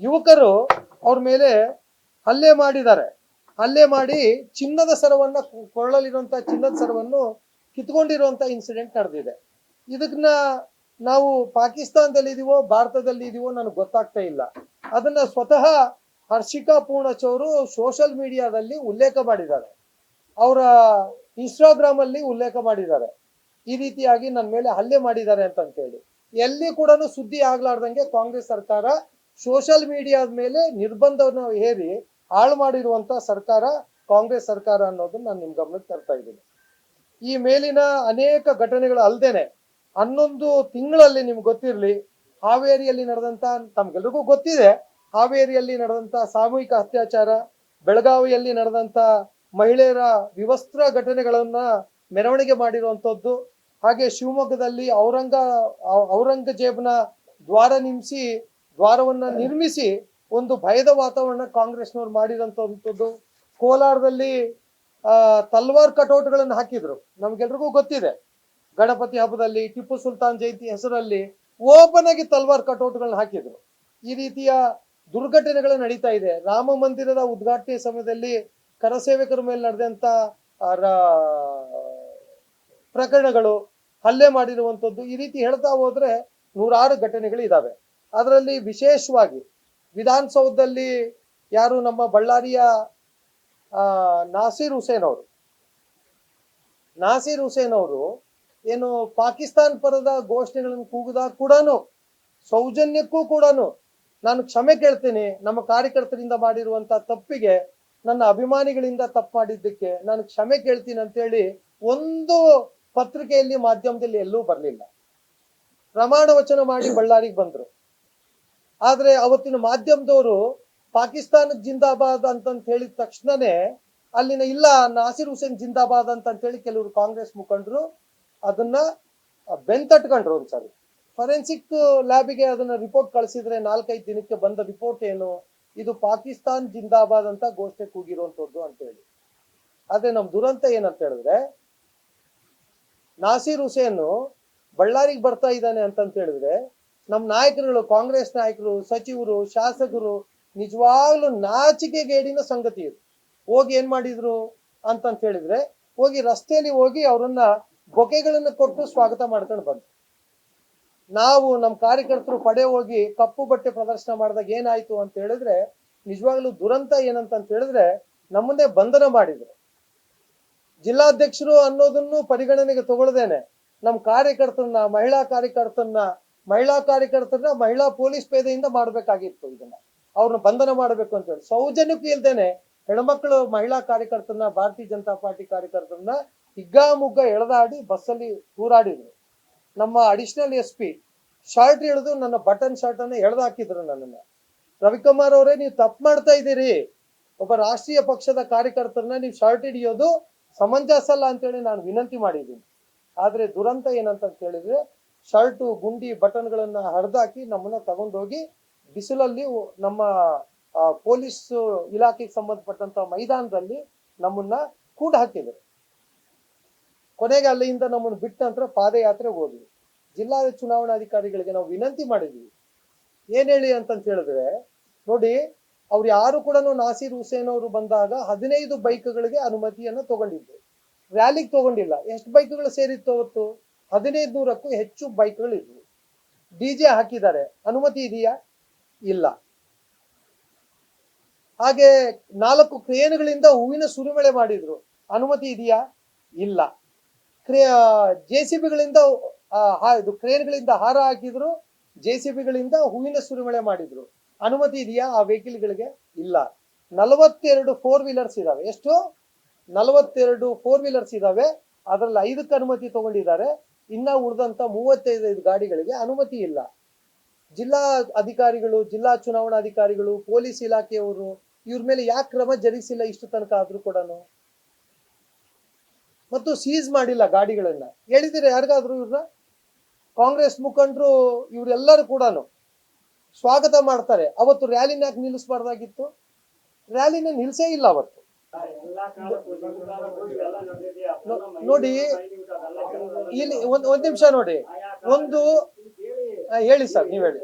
ಯುವಕರು ಅವ್ರ ಮೇಲೆ ಹಲ್ಲೆ ಮಾಡಿದ್ದಾರೆ. ಹಲ್ಲೆ ಮಾಡಿ ಚಿನ್ನದ ಸರವನ್ನ ಕೊಳ್ಳಲಿರುವಂತ ಚಿನ್ನದ ಸರವನ್ನು ಕಿತ್ಕೊಂಡಿರುವಂತ ಇನ್ಸಿಡೆಂಟ್ ನಡೆದಿದೆ. ಇದನ್ನ ನಾವು ಪಾಕಿಸ್ತಾನದಲ್ಲಿ ಇದೀವೋ, ಭಾರತದಲ್ಲಿ ಇದೀವೋ ನನಗೆ ಗೊತ್ತಾಗ್ತಾ ಇಲ್ಲ. ಅದನ್ನ ಸ್ವತಃ ಹರ್ಷಿಕಾ ಪೂರ್ಣಚ್ ಅವರು ಸೋಷಿಯಲ್ ಮೀಡಿಯಾದಲ್ಲಿ ಉಲ್ಲೇಖ ಮಾಡಿದ್ದಾರೆ. ಅವರ ಇನ್ಸ್ಟಾಗ್ರಾಮ್ ಅಲ್ಲಿ ಉಲ್ಲೇಖ ಮಾಡಿದ್ದಾರೆ. ಈ ರೀತಿಯಾಗಿ ನನ್ನ ಮೇಲೆ ಹಲ್ಲೆ ಮಾಡಿದ್ದಾರೆ ಅಂತ ಹೇಳಿ ಎಲ್ಲಿ ಕೂಡ ಸುದ್ದಿ ಆಗ್ಲಾರ್ದಂಗೆ ಕಾಂಗ್ರೆಸ್ ಸರ್ಕಾರ ಸೋಷಿಯಲ್ ಮೀಡಿಯಾದ ಮೇಲೆ ನಿರ್ಬಂಧವನ್ನು ಹೇರಿ ಹಾಳು ಮಾಡಿರುವಂತ ಸರ್ಕಾರ ಕಾಂಗ್ರೆಸ್ ಸರ್ಕಾರ ಅನ್ನೋದನ್ನ ನಾನು ನಿಮ್ ಗಮನಕ್ಕೆ ತರ್ತಾ ಇದ್ದೀನಿ. ಈ ಮೇಲಿನ ಅನೇಕ ಘಟನೆಗಳು ಅಲ್ದೇನೆ ಹನ್ನೊಂದು ತಿಂಗಳಲ್ಲಿ ನಿಮ್ಗೆ ಗೊತ್ತಿರಲಿ, ಹಾವೇರಿಯಲ್ಲಿ ನಡೆದಂತ ತಮ್ಗೆಲ್ರಿಗೂ ಗೊತ್ತಿದೆ, ಹಾವೇರಿಯಲ್ಲಿ ನಡೆದಂತ ಸಾಮೂಹಿಕ ಅತ್ಯಾಚಾರ, ಬೆಳಗಾವಿಯಲ್ಲಿ ನಡೆದಂತ ಮಹಿಳೆಯರ ವಿವಸ್ತ್ರ ಘಟನೆಗಳನ್ನ ಮೆರವಣಿಗೆ ಮಾಡಿರುವಂತದ್ದು, ಹಾಗೆ ಶಿವಮೊಗ್ಗದಲ್ಲಿ ಔರಂಗ, ಔರಂಗಜೇಬ್ನ ದ್ವಾರ ನಿಮಿಸಿ ದ್ವಾರವನ್ನ ನಿರ್ಮಿಸಿ ಒಂದು ಭಯದ ವಾತಾವರಣ ಕಾಂಗ್ರೆಸ್ನವ್ರು ಮಾಡಿದಂತದ್ದು ಕೋಲಾರದಲ್ಲಿ ತಲ್ವಾರ್ ಕಟೌಟ್ಗಳನ್ನು ಹಾಕಿದ್ರು. ನಮ್ಗೆಲ್ರಿಗೂ ಗೊತ್ತಿದೆ. ಗಣಪತಿ ಹಬ್ಬದಲ್ಲಿ, ಟಿಪ್ಪು ಸುಲ್ತಾನ್ ಜಯಂತಿ ಹೆಸರಲ್ಲಿ ಓಪನ್ ಆಗಿ ತಲ್ವಾರ್ ಕಟೌಟ್ಗಳನ್ನ ಹಾಕಿದ್ರು. ಈ ರೀತಿಯ ದುರ್ಘಟನೆಗಳು ನಡೀತಾ ಇದೆ. ರಾಮ ಮಂದಿರದ ಉದ್ಘಾಟನೆ ಸಮಯದಲ್ಲಿ ಕರಸೇವಕರ ಮೇಲೆ ನಡೆದಂತ ಪ್ರಕರಣಗಳು ಹಲ್ಲೆ ಮಾಡಿರುವಂಥದ್ದು ಈ ರೀತಿ ಹೇಳ್ತಾ ಹೋದ್ರೆ ನೂರಾರು ಘಟನೆಗಳು ಇದಾವೆ. ಅದರಲ್ಲಿ ವಿಶೇಷವಾಗಿ ವಿಧಾನಸೌಧದಲ್ಲಿ ಯಾರು ನಮ್ಮ ಬಳ್ಳಾರಿಯ ನಾಸೀರ್ ಹುಸೇನ್ ಅವರು. ನಾಸೀರ್ ಹುಸೇನ್ ಅವರು ಏನು ಪಾಕಿಸ್ತಾನ್ ಪರದ ಘೋಷಣೆಗಳನ್ನು ಕೂಗಿದಾಗ ಕೂಡ ಸೌಜನ್ಯಕ್ಕೂ ಕೂಡ ನಾನು ಕ್ಷಮೆ ಕೇಳ್ತೀನಿ, ನಮ್ಮ ಕಾರ್ಯಕರ್ತರಿಂದ ಮಾಡಿರುವಂತ ತಪ್ಪಿಗೆ, ನನ್ನ ಅಭಿಮಾನಿಗಳಿಂದ ತಪ್ಪು ಮಾಡಿದ್ದಕ್ಕೆ ನಾನು ಕ್ಷಮೆ ಕೇಳ್ತೀನಿ ಅಂತೇಳಿ ಒಂದು ಪತ್ರಿಕೆಯಲ್ಲಿ ಮಾಧ್ಯಮದಲ್ಲಿ ಎಲ್ಲೂ ಬರಲಿಲ್ಲ. ಪ್ರಮಾಣ ವಚನ ಮಾಡಿ ಬಳ್ಳಾರಿಗೆ ಬಂದ್ರು. ಆದ್ರೆ ಅವತ್ತಿನ ಮಾಧ್ಯಮದವರು ಪಾಕಿಸ್ತಾನ ಜಿಂದಾಬಾದ್ ಅಂತಂತ ಹೇಳಿದ ತಕ್ಷಣನೇ ಅಲ್ಲಿನ ಇಲ್ಲ, ನಾಸಿರ್ ಹುಸೇನ್ ಜಿಂದಾಬಾದ್ ಅಂತಂತ ಹೇಳಿ ಕೆಲವರು ಕಾಂಗ್ರೆಸ್ ಮುಖಂಡರು ಅದನ್ನ ಬೆಂತಟ್ಕೊಂಡ್ರು ಒಂದ್ಸರಿ. ಫರೆನ್ಸಿಕ್ ಲ್ಯಾಬಿಗೆ ಅದನ್ನ ರಿಪೋರ್ಟ್ ಕಳಿಸಿದ್ರೆ ನಾಲ್ಕೈದು ದಿನಕ್ಕೆ ಬಂದ ರಿಪೋರ್ಟ್ ಏನು? ಇದು ಪಾಕಿಸ್ತಾನ್ ಜಿಂದಾಬಾದ್ ಅಂತ ಘೋಷಣೆ ಕೂಗಿರುವಂತದ್ದು ಅಂತ ಹೇಳಿ ಆದ್ರೆ ನಮ್ ದುರಂತ ಏನಂತ ಹೇಳಿದ್ರೆ, ನಾಸಿರ್ ಹುಸೇನ್ ಬಳ್ಳಾರಿಗೆ ಬರ್ತಾ ಇದ್ದಾನೆ ಅಂತಂತ ಹೇಳಿದ್ರೆ ನಮ್ ನಾಯಕರುಗಳು, ಕಾಂಗ್ರೆಸ್ ನಾಯಕರು, ಸಚಿವರು, ಶಾಸಕರು ನಿಜವಾಗ್ಲೂ ನಾಚಿಕೆಗೇಡಿನ ಸಂಗತಿ ಇದು. ಹೋಗಿ ಏನ್ ಮಾಡಿದ್ರು ಅಂತಂತ ಹೇಳಿದ್ರೆ, ಹೋಗಿ ರಸ್ತೆಯಲ್ಲಿ ಹೋಗಿ ಅವರನ್ನ ಬೊಕೆಗಳನ್ನ ಕೊಟ್ಟು ಸ್ವಾಗತ ಮಾಡ್ಕೊಂಡು ಬಂದ್ರು. ನಾವು ನಮ್ಮ ಕಾರ್ಯಕರ್ತರು ಪಡೆ ಹೋಗಿ ಕಪ್ಪು ಬಟ್ಟೆ ಪ್ರದರ್ಶನ ಮಾಡಿದಾಗ ಏನಾಯ್ತು ಅಂತ ಹೇಳಿದ್ರೆ, ನಿಜವಾಗ್ಲೂ ದುರಂತ ಏನಂತ ಹೇಳಿದ್ರೆ ನಮ್ಮನ್ನೇ ಬಂಧನ ಮಾಡಿದ್ರು. ಜಿಲ್ಲಾಧ್ಯಕ್ಷರು ಅನ್ನೋದನ್ನು ಪರಿಗಣನೆಗೆ ತಗೊಳ್ದೇನೆ. ನಮ್ಮ ಕಾರ್ಯಕರ್ತರನ್ನ ಮಹಿಳಾ ಕಾರ್ಯಕರ್ತರನ್ನ ಮಹಿಳಾ ಕಾರ್ಯಕರ್ತರನ್ನ ಮಹಿಳಾ ಪೊಲೀಸ್ ಪೇದೆಯಿಂದ ಮಾಡ್ಬೇಕಾಗಿತ್ತು ಇದನ್ನ. ಅವ್ರನ್ನ ಬಂಧನ ಮಾಡಬೇಕು ಅಂತ ಹೇಳಿ. ಸೌಜನ್ಯಕ್ಕೂ ಇಲ್ದೇನೆ ಹೆಣ್ಮಕ್ಳು ಮಹಿಳಾ ಕಾರ್ಯಕರ್ತರನ್ನ, ಭಾರತೀಯ ಜನತಾ ಪಾರ್ಟಿ ಕಾರ್ಯಕರ್ತರನ್ನ ಹಿಗ್ಗಾಮುಗ್ಗ ಎಳೆದಾಡಿ ಬಸ್ಸಲ್ಲಿ ತೂರಾಡಿದ್ರು. ನಮ್ಮ ಅಡಿಷನಲ್ ಎಸ್ ಪಿ ಶರ್ಟ್ ಹಿಡಿದು ನನ್ನ ಬಟನ್ ಶರ್ಟ್ ಅನ್ನ ಎಳೆದು ಹಾಕಿದ್ರು ನನ್ನನ್ನ. ರವಿಕುಮಾರ್ ಅವರೇ, ನೀವು ತಪ್ಪು ಮಾಡ್ತಾ ಇದ್ದೀರಿ. ಒಬ್ಬ ರಾಷ್ಟ್ರೀಯ ಪಕ್ಷದ ಕಾರ್ಯಕರ್ತರನ್ನ ನೀವು ಶರ್ಟ್ ಹಿಡಿಯೋದು ಸಮಂಜಸ ಅಲ್ಲ ಅಂತೇಳಿ ನಾನು ವಿನಂತಿ ಮಾಡಿದ್ದೀನಿ. ಆದ್ರೆ ದುರಂತ ಏನಂತ ಹೇಳಿದ್ರೆ ಶರ್ಟು, ಗುಂಡಿ ಬಟನ್ಗಳನ್ನು ಹರಿದಾಕಿ ನಮ್ಮನ್ನ ತಗೊಂಡೋಗಿ ಬಿಸಿಲಲ್ಲಿ ನಮ್ಮ ಪೊಲೀಸ್ ಇಲಾಖೆಗೆ ಸಂಬಂಧಪಟ್ಟಂತ ಮೈದಾನದಲ್ಲಿ ನಮ್ಮನ್ನ ಕೂಡ ಹಾಕಿದ್ರು. ಕೊನೆಗೆ ಅಲ್ಲಿಂದ ನಮ್ಮನ್ನು ಬಿಟ್ಟ ನಂತರ ಪಾದಯಾತ್ರೆ ಹೋದ್ವಿ. ಜಿಲ್ಲಾ ಚುನಾವಣಾಧಿಕಾರಿಗಳಿಗೆ ನಾವು ವಿನಂತಿ ಮಾಡಿದ್ವಿ. ಏನ್ ಹೇಳಿ ಅಂತಂತ ಹೇಳಿದ್ರೆ, ನೋಡಿ, ಅವ್ರು ಯಾರು ಕೂಡ ನಾಸೀರ್ ಹುಸೇನ್ ಅವರು ಬಂದಾಗ ಹದಿನೈದು ಬೈಕ್ಗಳಿಗೆ ಅನುಮತಿಯನ್ನ ತಗೊಂಡಿದ್ರು. ರ್ಯಾಲಿಗೆ ತಗೊಂಡಿಲ್ಲ. ಎಷ್ಟು ಬೈಕ್ಗಳು ಸೇರಿತ್ತು ಅವತ್ತು? ಹದಿನೈದು ನೂರಕ್ಕೂ ಹೆಚ್ಚು ಬೈಕ್ಗಳು ಇದ್ವು ಡಿಜೆ ಹಾಕಿದ್ದಾರೆ. ಅನುಮತಿ ಇದೆಯಾ? ಇಲ್ಲ. ಹಾಗೆ ನಾಲ್ಕು ಕ್ರೇನ್ಗಳಿಂದ ಹೂವಿನ ಸುರಿಮಳೆ ಮಾಡಿದ್ರು. ಅನುಮತಿ ಇದೆಯಾ? ಇಲ್ಲ. ಕ್ರೇ, ಜೆ ಸಿ ಬಿಗಳಿಂದ ಇದು ಕ್ರೇನ್ಗಳಿಂದ ಹಾರ ಹಾಕಿದ್ರು. ಜೆ ಸಿ ಬಿಗಳಿಂದ ಹೂವಿನ ಸುರಿಮಳೆ ಮಾಡಿದ್ರು. ಅನುಮತಿ ಇದೆಯಾ ಆ ವೆಹಿಕಲ್ಗಳಿಗೆ? ಇಲ್ಲ. ನಲವತ್ತೆರಡು ಫೋರ್ ವೀಲರ್ಸ್ ಇದಾವೆ ಎಷ್ಟು? ನಲವತ್ತೆರಡು ಫೋರ್ ವೀಲರ್ಸ್ ಇದಾವೆ ಅದರಲ್ಲಿ ಐದಕ್ಕೆ ಅನುಮತಿ ತಗೊಂಡಿದ್ದಾರೆ. ಇನ್ನ ಉಳಿದಂತ ಮೂವತ್ತೈದು ಗಾಡಿಗಳಿಗೆ ಅನುಮತಿ ಇಲ್ಲ. ಜಿಲ್ಲಾ ಅಧಿಕಾರಿಗಳು, ಜಿಲ್ಲಾ ಚುನಾವಣಾ ಅಧಿಕಾರಿಗಳು, ಪೊಲೀಸ್ ಇಲಾಖೆಯವರು ಇವ್ರ ಮೇಲೆ ಯಾಕೆ ಕ್ರಮ ಜರುಗಿಸಿಲ್ಲ ಇಷ್ಟು ತನಕ ಆದ್ರೂ ಕೂಡ ಮತ್ತು ಸೀಸ್ ಮಾಡಿಲ್ಲ ಗಾಡಿಗಳನ್ನ. ಹೇಳಿದಿರ ಯಾರಿಗಾದ್ರು ಇವ್ರನ್ನ? ಕಾಂಗ್ರೆಸ್ ಮುಖಂಡರು ಇವರೆಲ್ಲರೂ ಕೂಡ ಸ್ವಾಗತ ಮಾಡ್ತಾರೆ. ಅವತ್ತು ರ್ಯಾಲಿನ ಯಾಕೆ ನಿಲ್ಲಿಸಬಾರ್ದಾಗಿತ್ತು? ರ್ಯಾಲಿನ ನಿಲ್ಸೇ ಇಲ್ಲ ಅವತ್ತು. ನೋಡಿ, ಇಲ್ಲಿ ಒಂದ್ ಒಂದ್ ನಿಮಿಷ ನೋಡಿ. ಒಂದು ಹೇಳಿ ಸರ್ ನೀವ್ ಹೇಳಿ.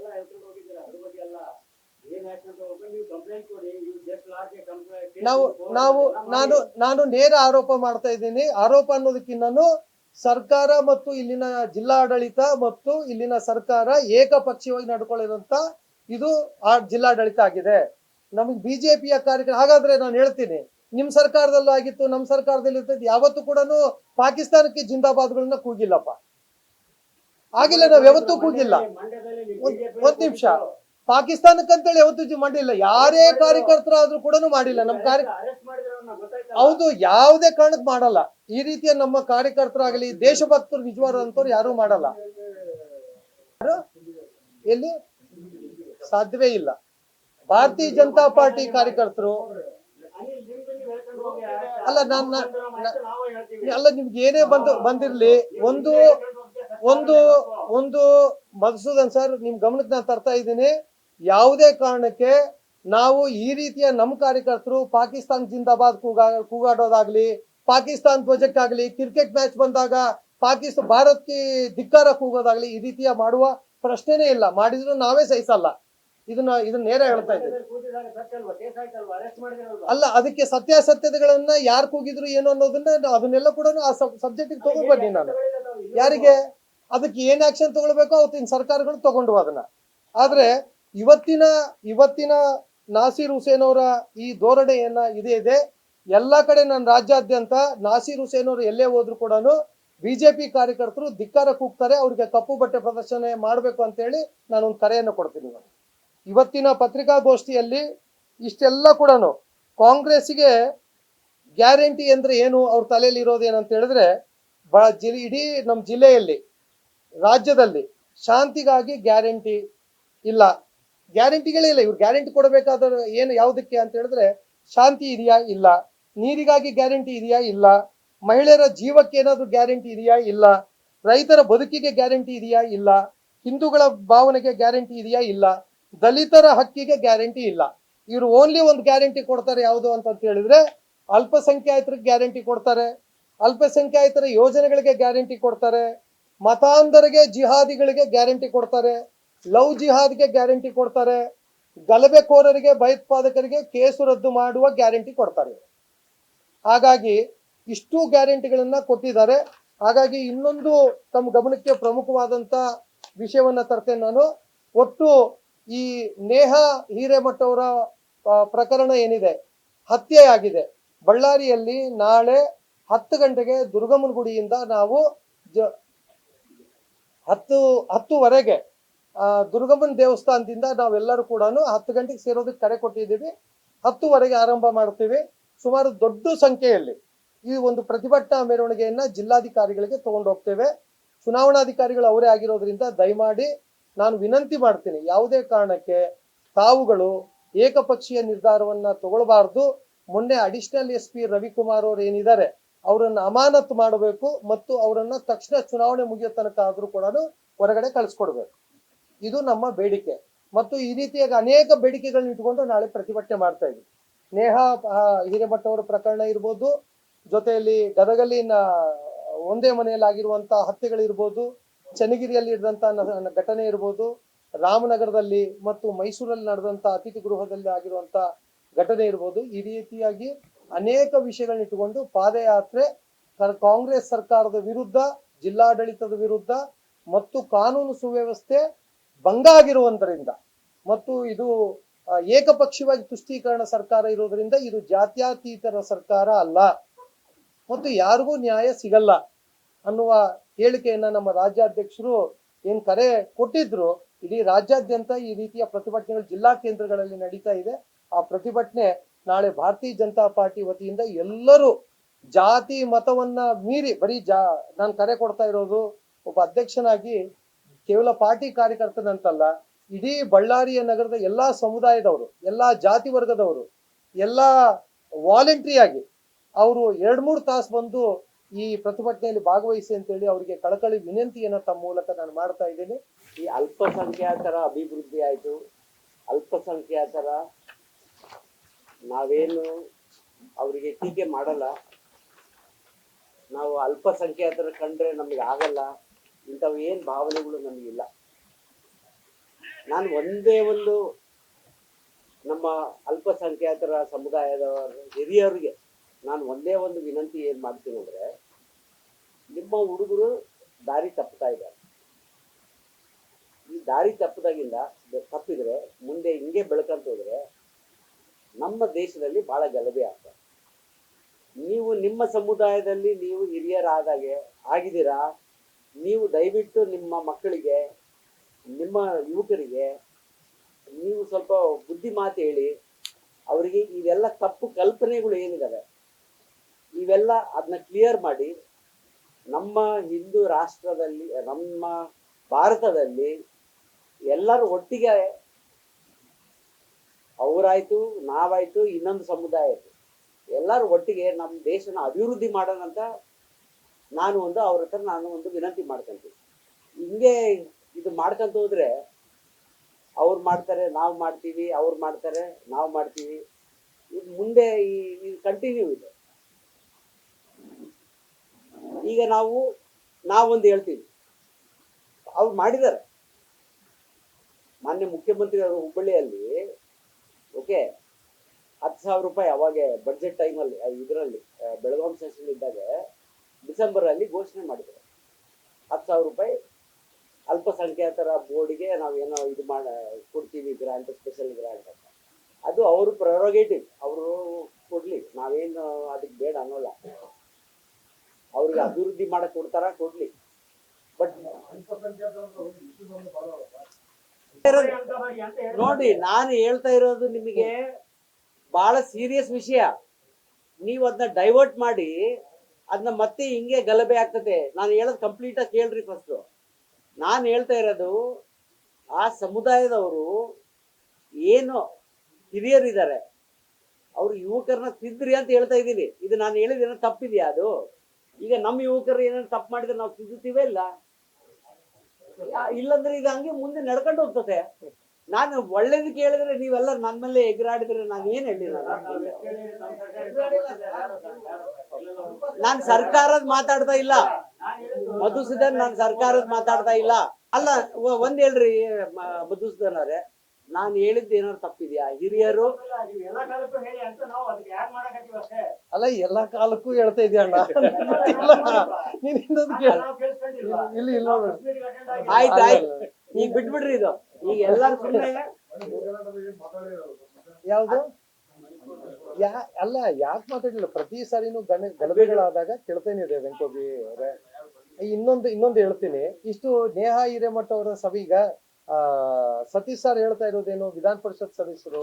ನಾವು ನಾವು, ನಾನು ನಾನು ನೇರ ಆರೋಪ ಮಾಡ್ತಾ ಇದ್ದೀನಿ. ಆರೋಪ ಅನ್ನೋದಕ್ಕಿಂತನೂ ಸರ್ಕಾರ ಮತ್ತು ಇಲ್ಲಿನ ಜಿಲ್ಲಾಡಳಿತ ಮತ್ತು ಇಲ್ಲಿನ ಸರ್ಕಾರ ಏಕಪಕ್ಷೀಯವಾಗಿ ನಡ್ಕೊಳ್ಳಿರುವಂತ ಇದು ಆ ಜಿಲ್ಲಾಡಳಿತ ಆಗಿದೆ. ನಮಗೆ ಬಿಜೆಪಿಯ ಕಾರ್ಯಕ್ರಮ ಹಾಗಾದ್ರೆ ನಾನು ಹೇಳ್ತೀನಿ. ನಿಮ್ ಸರ್ಕಾರದಲ್ಲೂ ಆಗಿತ್ತು, ನಮ್ ಸರ್ಕಾರದಲ್ಲಿ ಇರ್ತದೆ ಯಾವತ್ತೂ ಕೂಡ ಪಾಕಿಸ್ತಾನಕ್ಕೆ ಜಿಂದಾಬಾದ್ಗಳನ್ನ ಕೂಗಿಲ್ಲಪ್ಪ. ಆಗಿಲ್ಲ, ನಾವ್ ಯಾವತ್ತೂ ಕೂಗಿಲ್ಲ. ಒಂದ್ ನಿಮಿಷ. ಪಾಕಿಸ್ತಾನಕ್ಕಂತೇಳಿ ಯಾವತ್ತೂ ಮಾಡಿಲ್ಲ. ಯಾರೇ ಕಾರ್ಯಕರ್ತರಾದ್ರೂ ಕೂಡ ಮಾಡಿಲ್ಲ. ನಮ್ ಕಾರ್ಯ ಹೌದು, ಯಾವುದೇ ಕಾರಣಕ್ಕೆ ಮಾಡಲ್ಲ. ಈ ರೀತಿಯ ನಮ್ಮ ಕಾರ್ಯಕರ್ತರಾಗಲಿ, ದೇಶಭಕ್ತರು ನಿಜವಾದಂತವ್ರು ಯಾರು ಮಾಡಲ್ಲ? ಎಲ್ಲಿ? ಸಾಧ್ಯವೇ ಇಲ್ಲ. ಭಾರತೀಯ ಜನತಾ ಪಾರ್ಟಿ ಕಾರ್ಯಕರ್ತರು ಅಲ್ಲ ನನ್ನ ಅಲ್ಲ, ನಿಮ್ಗೆ ಏನೇ ಬಂದು ಬಂದಿರ್ಲಿ, ಒಂದು ಒಂದು ಒಂದು ಮಧುಸೂದನ್ ಸರ್, ನಿಮ್ ಗಮನಕ್ಕೆ ನಾನು ತರ್ತಾ ಇದ್ದೀನಿ. ಯಾವುದೇ ಕಾರಣಕ್ಕೆ ನಾವು ಈ ರೀತಿಯ ನಮ್ಮ ಕಾರ್ಯಕರ್ತರು ಪಾಕಿಸ್ತಾನ್ ಜಿಂದಾಬಾದ್ ಕೂಗಾ ಕೂಗಾಡೋದಾಗ್ಲಿ, ಪಾಕಿಸ್ತಾನ್ ಆಗಲಿ ಕ್ರಿಕೆಟ್ ಮ್ಯಾಚ್ ಬಂದಾಗ ಪಾಕಿಸ್ತಾನ ಭಾರತ್ಗೆ ಧಿಕ್ಕಾರ ಕೂಗೋದಾಗ್ಲಿ ಈ ರೀತಿಯ ಮಾಡುವ ಪ್ರಶ್ನೆನೇ ಇಲ್ಲ. ಮಾಡಿದ್ರು ನಾವೇ ಸಹಿಸಲ್ಲ. ಇದನ್ನ ಇದನ್ನ ನೇರ ಹೇಳ್ತಾ ಇದ್ದೀನಿ. ಅಲ್ಲ, ಅದಕ್ಕೆ ಸತ್ಯಾಸತ್ಯತೆಗಳನ್ನ ಯಾರು ಕೂಗಿದ್ರು ಏನು ಅನ್ನೋದನ್ನ ಅದನ್ನೆಲ್ಲ ಕೂಡ ಆ ಸಬ್ಜೆಕ್ಟ್ ತಗೊಂಡ್ ಬನ್ನಿ ನಾನು. ಯಾರಿಗೆ? ಅದಕ್ಕೆ ಏನ್ ಆಕ್ಷನ್ ತಗೊಳ್ಬೇಕೋ ಅವತ್ತಿನ ಸರ್ಕಾರಗಳು ತಗೊಂಡು ಅದನ್ನ. ಆದ್ರೆ ಇವತ್ತಿನ ಇವತ್ತಿನ ನಾಸೀರ್ ಹುಸೇನ್ ಅವರ ಈ ಧೋರಣೆ ಇದೇ ಇದೆ. ಎಲ್ಲಾ ಕಡೆ ನನ್ನ ರಾಜ್ಯಾದ್ಯಂತ ನಾಸೀರ್ ಹುಸೇನ್ ಅವರು ಎಲ್ಲೇ ಹೋದ್ರು ಕೂಡ ಬಿಜೆಪಿ ಕಾರ್ಯಕರ್ತರು ಧಿಕ್ಕಾರ ಕೂಗ್ತಾರೆ, ಅವ್ರಿಗೆ ಕಪ್ಪು ಬಟ್ಟೆ ಪ್ರದರ್ಶನ ಮಾಡಬೇಕು ಅಂತ ಹೇಳಿ ನಾನು ಒಂದು ಕರೆಯನ್ನು ಕೊಡ್ತೀನಿ. ಇವತ್ತಿನ ಪತ್ರಿಕಾಗೋಷ್ಠಿಯಲ್ಲಿ ಇಷ್ಟೆಲ್ಲ ಕೂಡ ಕಾಂಗ್ರೆಸ್ಗೆ ಗ್ಯಾರಂಟಿ ಅಂದರೆ ಏನು? ಅವ್ರ ತಲೆಯಲ್ಲಿ ಇರೋದು ಏನಂತ ಹೇಳಿದ್ರೆ ಬಹಳ ಜಿಲ್ ಇಡೀ ನಮ್ಮ ಜಿಲ್ಲೆಯಲ್ಲಿ, ರಾಜ್ಯದಲ್ಲಿ ಶಾಂತಿಗಾಗಿ ಗ್ಯಾರಂಟಿ ಇಲ್ಲ. ಗ್ಯಾರಂಟಿಗಳೇ ಇಲ್ಲ. ಇವ್ರು ಗ್ಯಾರಂಟಿ ಕೊಡಬೇಕಾದ್ರೆ ಏನು ಯಾವುದಕ್ಕೆ ಅಂತ ಹೇಳಿದ್ರೆ, ಶಾಂತಿ ಇದೆಯಾ? ಇಲ್ಲ. ನೀರಿಗಾಗಿ ಗ್ಯಾರಂಟಿ ಇದೆಯಾ? ಇಲ್ಲ. ಮಹಿಳೆಯರ ಜೀವಕ್ಕೆ ಏನಾದರೂ ಗ್ಯಾರಂಟಿ ಇದೆಯಾ? ಇಲ್ಲ. ರೈತರ ಬದುಕಿಗೆ ಗ್ಯಾರಂಟಿ ಇದೆಯಾ? ಇಲ್ಲ. ಹಿಂದೂಗಳ ಭಾವನೆಗೆ ಗ್ಯಾರಂಟಿ ಇದೆಯಾ? ಇಲ್ಲ. ದಲಿತರ ಹಕ್ಕಿಗೆ ಗ್ಯಾರಂಟಿ ಇಲ್ಲ. ಇವರು ಓನ್ಲಿ ಒಂದು ಗ್ಯಾರಂಟಿ ಕೊಡ್ತಾರೆ ಯಾವುದು ಅಂತ ಹೇಳಿದ್ರೆ ಅಲ್ಪಸಂಖ್ಯಾತರಿಗೆ ಗ್ಯಾರಂಟಿ ಕೊಡ್ತಾರೆ, ಅಲ್ಪಸಂಖ್ಯಾತರ ಯೋಜನೆಗಳಿಗೆ ಗ್ಯಾರಂಟಿ ಕೊಡ್ತಾರೆ, ಮತಾಂಧರಿಗೆ, ಜಿಹಾದಿಗಳಿಗೆ ಗ್ಯಾರಂಟಿ ಕೊಡ್ತಾರೆ, ಲವ್ ಜಿಹಾದ್ಗೆ ಗ್ಯಾರಂಟಿ ಕೊಡ್ತಾರೆ, ಗಲಭೆಕೋರರಿಗೆ, ಭಯೋತ್ಪಾದಕರಿಗೆ ಕೇಸು ರದ್ದು ಮಾಡುವ ಗ್ಯಾರಂಟಿ ಕೊಡ್ತಾರೆ. ಹಾಗಾಗಿ ಇಷ್ಟು ಗ್ಯಾರಂಟಿಗಳನ್ನ ಕೊಟ್ಟಿದ್ದಾರೆ. ಹಾಗಾಗಿ ಇನ್ನೊಂದು ತಮ್ಮ ಗಮನಕ್ಕೆ ಪ್ರಮುಖವಾದಂತ ವಿಷಯವನ್ನ ತರ್ತೇನೆ ನಾನು. ಒಟ್ಟು ಈ ನೇಹ ಹಿರೇಮಠ ಅವರ ಪ್ರಕರಣ ಏನಿದೆ? ಹತ್ಯೆಯಾಗಿದೆ. ಬಳ್ಳಾರಿಯಲ್ಲಿ ನಾಳೆ ಹತ್ತು ಗಂಟೆಗೆ ದುರ್ಗಮ್ಮನ ಗುಡಿಯಿಂದ ನಾವು ಜ, ಹತ್ತು, ಹತ್ತುವರೆಗೆ ದುರ್ಗಮ್ಮನ ದೇವಸ್ಥಾನದಿಂದ ನಾವೆಲ್ಲರೂ ಕೂಡ ಹತ್ತು ಗಂಟೆಗೆ ಸೇರೋದಕ್ಕೆ ಕರೆ ಕೊಟ್ಟಿದ್ದೀವಿ. ಹತ್ತುವರೆಗೆ ಆರಂಭ ಮಾಡ್ತೀವಿ. ಸುಮಾರು ದೊಡ್ಡ ಸಂಖ್ಯೆಯಲ್ಲಿ ಈ ಒಂದು ಪ್ರತಿಭಟನಾ ಮೆರವಣಿಗೆಯನ್ನ ಜಿಲ್ಲಾಧಿಕಾರಿಗಳಿಗೆ ತಗೊಂಡು ಹೋಗ್ತೇವೆ. ಚುನಾವಣಾಧಿಕಾರಿಗಳು ಅವರೇ ಆಗಿರೋದ್ರಿಂದ ದಯಮಾಡಿ ನಾನು ವಿನಂತಿ ಮಾಡ್ತೀನಿ ಯಾವುದೇ ಕಾರಣಕ್ಕೆ ತಾವುಗಳು ಏಕಪಕ್ಷೀಯ ನಿರ್ಧಾರವನ್ನ ತಗೊಳ್ಬಾರ್ದು. ಮೊನ್ನೆ ಅಡಿಷನಲ್ ಎಸ್ ಪಿ ರವಿಕುಮಾರ್ ಅವರು ಏನಿದ್ದಾರೆ, ಅವರನ್ನ ಅಮಾನತು ಮಾಡಬೇಕು ಮತ್ತು ಅವರನ್ನ ತಕ್ಷಣ ಚುನಾವಣೆ ಮುಗಿಯೋ ತನಕ ಆದ್ರೂ ಕೂಡ ಹೊರಗಡೆ ಕಳಿಸ್ಕೊಡ್ಬೇಕು. ಇದು ನಮ್ಮ ಬೇಡಿಕೆ. ಮತ್ತು ಈ ರೀತಿಯಾಗಿ ಅನೇಕ ಬೇಡಿಕೆಗಳನ್ನ ಇಟ್ಕೊಂಡು ನಾಳೆ ಪ್ರತಿಭಟನೆ ಮಾಡ್ತಾ ಇದ್ವಿ. ನೇಹ ಹಿರೇಮಠ ಅವರ ಪ್ರಕರಣ ಇರ್ಬೋದು, ಜೊತೆಯಲ್ಲಿ ಗದಗಲ್ಲಿನ ಒಂದೇ ಮನೆಯಲ್ಲಿ ಆಗಿರುವಂತಹ ಹತ್ಯೆಗಳಿರ್ಬೋದು ಚನ್ನಗಿರಿಯಲ್ಲಿ ನಡೆದಂತ ಘಟನೆ ಇರ್ಬೋದು, ರಾಮನಗರದಲ್ಲಿ ಮತ್ತು ಮೈಸೂರಲ್ಲಿ ನಡೆದಂತ ಅತಿಥಿ ಗೃಹದಲ್ಲಿ ಆಗಿರುವಂತ ಘಟನೆ ಇರ್ಬೋದು. ಈ ರೀತಿಯಾಗಿ ಅನೇಕ ವಿಷಯಗಳನ್ನ ಇಟ್ಟುಕೊಂಡು ಪಾದಯಾತ್ರೆ ಕಾಂಗ್ರೆಸ್ ಸರ್ಕಾರದ ವಿರುದ್ಧ, ಜಿಲ್ಲಾಡಳಿತದ ವಿರುದ್ಧ ಮತ್ತು ಕಾನೂನು ಸುವ್ಯವಸ್ಥೆ ಭಂಗ ಆಗಿರುವಂತರಿಂದ ಮತ್ತು ಇದು ಏಕಪಕ್ಷವಾಗಿ ತುಷ್ಟೀಕರಣ ಸರ್ಕಾರ ಇರುವುದರಿಂದ ಇದು ಜಾತ್ಯತೀತರ ಸರ್ಕಾರ ಅಲ್ಲ. ಮತ್ತು ಯಾರಿಗೂ ನ್ಯಾಯ ಸಿಗಲ್ಲ ಅನ್ನುವ ಹೇಳಿಕೆಯನ್ನ ನಮ್ಮ ರಾಜ್ಯಾಧ್ಯಕ್ಷರು ಏನ್ ಕರೆ ಕೊಟ್ಟಿದ್ರು, ಇಡೀ ರಾಜ್ಯಾದ್ಯಂತ ಈ ರೀತಿಯ ಪ್ರತಿಭಟನೆಗಳು ಜಿಲ್ಲಾ ಕೇಂದ್ರಗಳಲ್ಲಿ ನಡೀತಾ ಇದೆ. ಆ ಪ್ರತಿಭಟನೆ ನಾಳೆ ಭಾರತೀಯ ಜನತಾ ಪಾರ್ಟಿ ವತಿಯಿಂದ ಎಲ್ಲರೂ ಜಾತಿ ಮತವನ್ನ ಮೀರಿ, ಬರೀ ಜಾ, ನಾನು ಕರೆ ಕೊಡ್ತಾ ಇರೋದು ಒಬ್ಬ ಅಧ್ಯಕ್ಷನಾಗಿ ಕೇವಲ ಪಾರ್ಟಿ ಕಾರ್ಯಕರ್ತನಂತಲ್ಲ, ಇಡೀ ಬಳ್ಳಾರಿಯ ನಗರದ ಎಲ್ಲಾ ಸಮುದಾಯದವರು, ಎಲ್ಲಾ ಜಾತಿ ವರ್ಗದವರು, ಎಲ್ಲಾ ವಾಲಂಟ್ರಿಯಾಗಿ ಅವರು ಎರಡ್ ಮೂರು ತಾಸು ಬಂದು ಈ ಪ್ರತಿಭಟನೆಯಲ್ಲಿ ಭಾಗವಹಿಸಿ ಅಂತೇಳಿ ಅವರಿಗೆ ಕಳಕಳಿ ವಿನಂತಿಯನ್ನು ತಮ್ಮ ಮೂಲಕ ನಾನು ಮಾಡ್ತಾ ಇದ್ದೀನಿ. ಈ ಅಲ್ಪಸಂಖ್ಯಾತರ ಅಭಿವೃದ್ಧಿ ಆಯ್ತು. ಅಲ್ಪಸಂಖ್ಯಾತರ ನಾವೇನು ಅವರಿಗೆ ಟೀಕೆ ಮಾಡಲ್ಲ. ನಾವು ಅಲ್ಪಸಂಖ್ಯಾತರ ಕಂಡ್ರೆ ನಮಗೆ ಆಗಲ್ಲ. ಇಂಥವು ಏನು ಭಾವನೆಗಳು ನಮಗಿಲ್ಲ ನಾನು ಒಂದೇ ಒಂದು ನಮ್ಮ ಅಲ್ಪಸಂಖ್ಯಾತರ ಸಮುದಾಯದ ಹಿರಿಯರಿಗೆ ನಾನು ಒಂದೇ ಒಂದು ವಿನಂತಿ ಏನು ಮಾಡ್ತೀನಿ ಅಂದರೆ ನಿಮ್ಮ ಹುಡುಗರು ದಾರಿ ತಪ್ಪುತ್ತಾ ಇದ್ದಾರೆ. ಈ ದಾರಿ ತಪ್ಪದಾಗಿಂದ ತಪ್ಪಿದ್ರೆ, ಮುಂದೆ ಹಿಂಗೆ ಬೆಳ್ಕಂತ ಹೋದ್ರೆ, ನಮ್ಮ ದೇಶದಲ್ಲಿ ಬಹಳ ಗಲಭೆ ಆಗ್ತದೆ. ನೀವು ನಿಮ್ಮ ಸಮುದಾಯದಲ್ಲಿ ನೀವು ಹಿರಿಯರಾದಾಗೆ, ಆಗಿದ್ದೀರಾ? ನೀವು ದಯವಿಟ್ಟು ನಿಮ್ಮ ಮಕ್ಕಳಿಗೆ, ನಿಮ್ಮ ಯುವಕರಿಗೆ, ನೀವು ಸ್ವಲ್ಪ ಬುದ್ಧಿ ಮಾತು ಹೇಳಿ, ಅವರಿಗೆ ಇವೆಲ್ಲ ತಪ್ಪು ಕಲ್ಪನೆಗಳು ಏನಿದ್ದಾವೆ ಇವೆಲ್ಲ ಅದನ್ನ ಕ್ಲಿಯರ್ ಮಾಡಿ ನಮ್ಮ ಹಿಂದೂ ರಾಷ್ಟ್ರದಲ್ಲಿ, ನಮ್ಮ ಭಾರತದಲ್ಲಿ ಎಲ್ಲರೂ ಒಟ್ಟಿಗೆ ಅವರಾಯ್ತು, ನಾವಾಯ್ತು, ಇನ್ನೊಂದು ಸಮುದಾಯ ಆಯ್ತು ಎಲ್ಲರೂ ಒಟ್ಟಿಗೆ ನಮ್ಮ ದೇಶನ ಅಭಿವೃದ್ಧಿ ಮಾಡೋಣ ಅಂತ ನಾನು ಒಂದು, ಅವ್ರ ಹತ್ರ ನಾನು ಒಂದು ವಿನಂತಿ ಮಾಡ್ಕೊಂತೀನಿ. ಹಿಂಗೆ ಇದು ಮಾಡ್ಕೊಂತ ಹೋದ್ರೆ ಅವ್ರು ಮಾಡ್ತಾರೆ, ನಾವು ಮಾಡ್ತೀವಿ, ಅವ್ರು ಮಾಡ್ತಾರೆ, ನಾವು ಮಾಡ್ತೀವಿ. ಇದು ಮುಂದೆ ಈ ಕಂಟಿನ್ಯೂ ಇದೆ. ಈಗ ನಾವು, ನಾವೊಂದು ಹೇಳ್ತೀವಿ. ಅವ್ರು ಮಾಡಿದ್ದಾರೆ. ಮಾನ್ಯ ಮುಖ್ಯಮಂತ್ರಿ ಅವರು ಹುಬ್ಬಳ್ಳಿಯಲ್ಲಿ, ಓಕೆ, ಹತ್ತು ಸಾವಿರ ರೂಪಾಯಿ ಅವಾಗೆ ಬಡ್ಜೆಟ್ ಟೈಮಲ್ಲಿ ಇದರಲ್ಲಿ ಬೆಳಗಾಂ ಸೆಷನ್ ಇದ್ದಾಗ ಡಿಸೆಂಬರ್ ಅಲ್ಲಿ ಘೋಷಣೆ ಮಾಡಿದ್ರು. ಹತ್ತು ಸಾವಿರ ರೂಪಾಯಿ ಅಲ್ಪಸಂಖ್ಯಾತರ ಬೋರ್ಡಿಗೆ ನಾವೇನೋ ಇದು ಮಾಡ, ಕೊಡ್ತೀವಿ ಗ್ರಾಂಟ್ ಸ್ಪೆಷಲ್ ಗ್ರಾಂಟ್ ಅಂತ. ಅದು ಅವರು ಪ್ರೊರೋಗೇಟಿವ್ ಅವರು ಕೊಡ್ಲಿ. ನಾವೇನು ಅದಕ್ಕೆ ಬೇಡ ಅನ್ನೋಲ್ಲ. ಅವ್ರಿಗೆ ಅಭಿವೃದ್ಧಿ ಮಾಡಕ್ ಕೊಡ್ತಾರ, ಕೊಡ್ಲಿ. ಬಟ್ ನೋಡಿ, ನಾನು ಹೇಳ್ತಾ ಇರೋದು ನಿಮಗೆ ಬಹಳ ಸೀರಿಯಸ್ ವಿಷಯ. ನೀವು ಅದನ್ನ ಡೈವರ್ಟ್ ಮಾಡಿ ಅದನ್ನ ಮತ್ತೆ ಹಿಂಗೆ ಗಲಭೆ ಆಗ್ತದೆ. ನಾನು ಹೇಳೋದು ಕಂಪ್ಲೀಟ್ ಆಗಿ ಕೇಳ್ರಿ ಫಸ್ಟ್ ನಾನು ಹೇಳ್ತಾ ಇರೋದು, ಆ ಸಮುದಾಯದವರು ಏನು ಹಿರಿಯರಿದ್ದಾರೆ, ಅವ್ರು ಯುವಕರನ್ನ ತಿದ್ರಿ ಅಂತ ಹೇಳ್ತಾ ಇದ್ದೀನಿ. ಇದು ನಾನು ಹೇಳಿದ ತಪ್ಪಿದೆಯಾ ಅದು? ಈಗ ನಮ್ಮ ಯುವಕರು ಏನಾದ್ರು ತಪ್ಪು ಮಾಡಿದ್ರೆ ನಾವು ತಿದ್ದುತ್ತೀವೇ ಇಲ್ಲ? ಇಲ್ಲಂದ್ರೆ ಇದು ಹಂಗೆ ಮುಂದೆ ನಡ್ಕೊಂಡು ಹೋಗ್ತದೆ ನಾನು ಒಳ್ಳೇದು ಕೇಳಿದ್ರೆ ನೀವೆಲ್ಲ ನನ್ನ ಮೇಲೆ ಎಗರಾಡಿದ್ರೆ ನಾನು ಏನ್ ಹೇಳಿಲ್ಲ ನಾನು ಸರ್ಕಾರದ ಮಾತಾಡ್ತಾ ಇಲ್ಲ. ಮಧುಸೂದನ್ ನಾನು ಸರ್ಕಾರದ ಮಾತಾಡ್ತಾ ಇಲ್ಲ. ಅಲ್ಲ ಒಂದ್ ಹೇಳ್ರಿ ಮಧುಸೂದನ್ ಅವರೇ. ನಾನು ಹೇಳಿದ್ದು ಏನಾದ್ರು ತಪ್ಪಿದ್ಯಾ? ಹಿರಿಯರು ಅಲ್ಲ ಎಲ್ಲಾ ಕಾಲಕ್ಕೂ ಹೇಳ್ತಾ ಇದೆಯಾ ಅಣ್ಣ. ನೀನ್ ಇನ್ನೊಂದು ಕೇಳ. ಇಲ್ಲಿ ಇಲ್ಲ ಆಯ್ತು ಆಯ್ತು. ಈಗ ಬಿಟ್ಬಿಡ್ರಿ ಇದು. ಈಗ ಎಲ್ಲಾರು ಸುಮ್ಮನೆ ಯಾವ್ದು? ಯಾ ಅಲ್ಲ ಯಾಕೆ ಮಾತಾಡಿಲ್ಲ ಪ್ರತಿ ಸಾರಿನೂ ಗಣ ಗಲಭೆಗಳಾದಾಗ ಕೇಳ್ತೇನೆ ಇದೆ ವೆಂಕೋಬಿ ಅವರೇ. ಇನ್ನೊಂದು ಇನ್ನೊಂದು ಹೇಳ್ತೀನಿ. ಇಷ್ಟು ನೇಹಾ ಹಿರೇಮಠ ಅವರ ಸವಿಗ ಆ ಸತೀಶ್ ಸರ್ ಹೇಳ್ತಾ ಇರೋದೇನು? ವಿಧಾನ ಪರಿಷತ್ ಸದಸ್ಯರು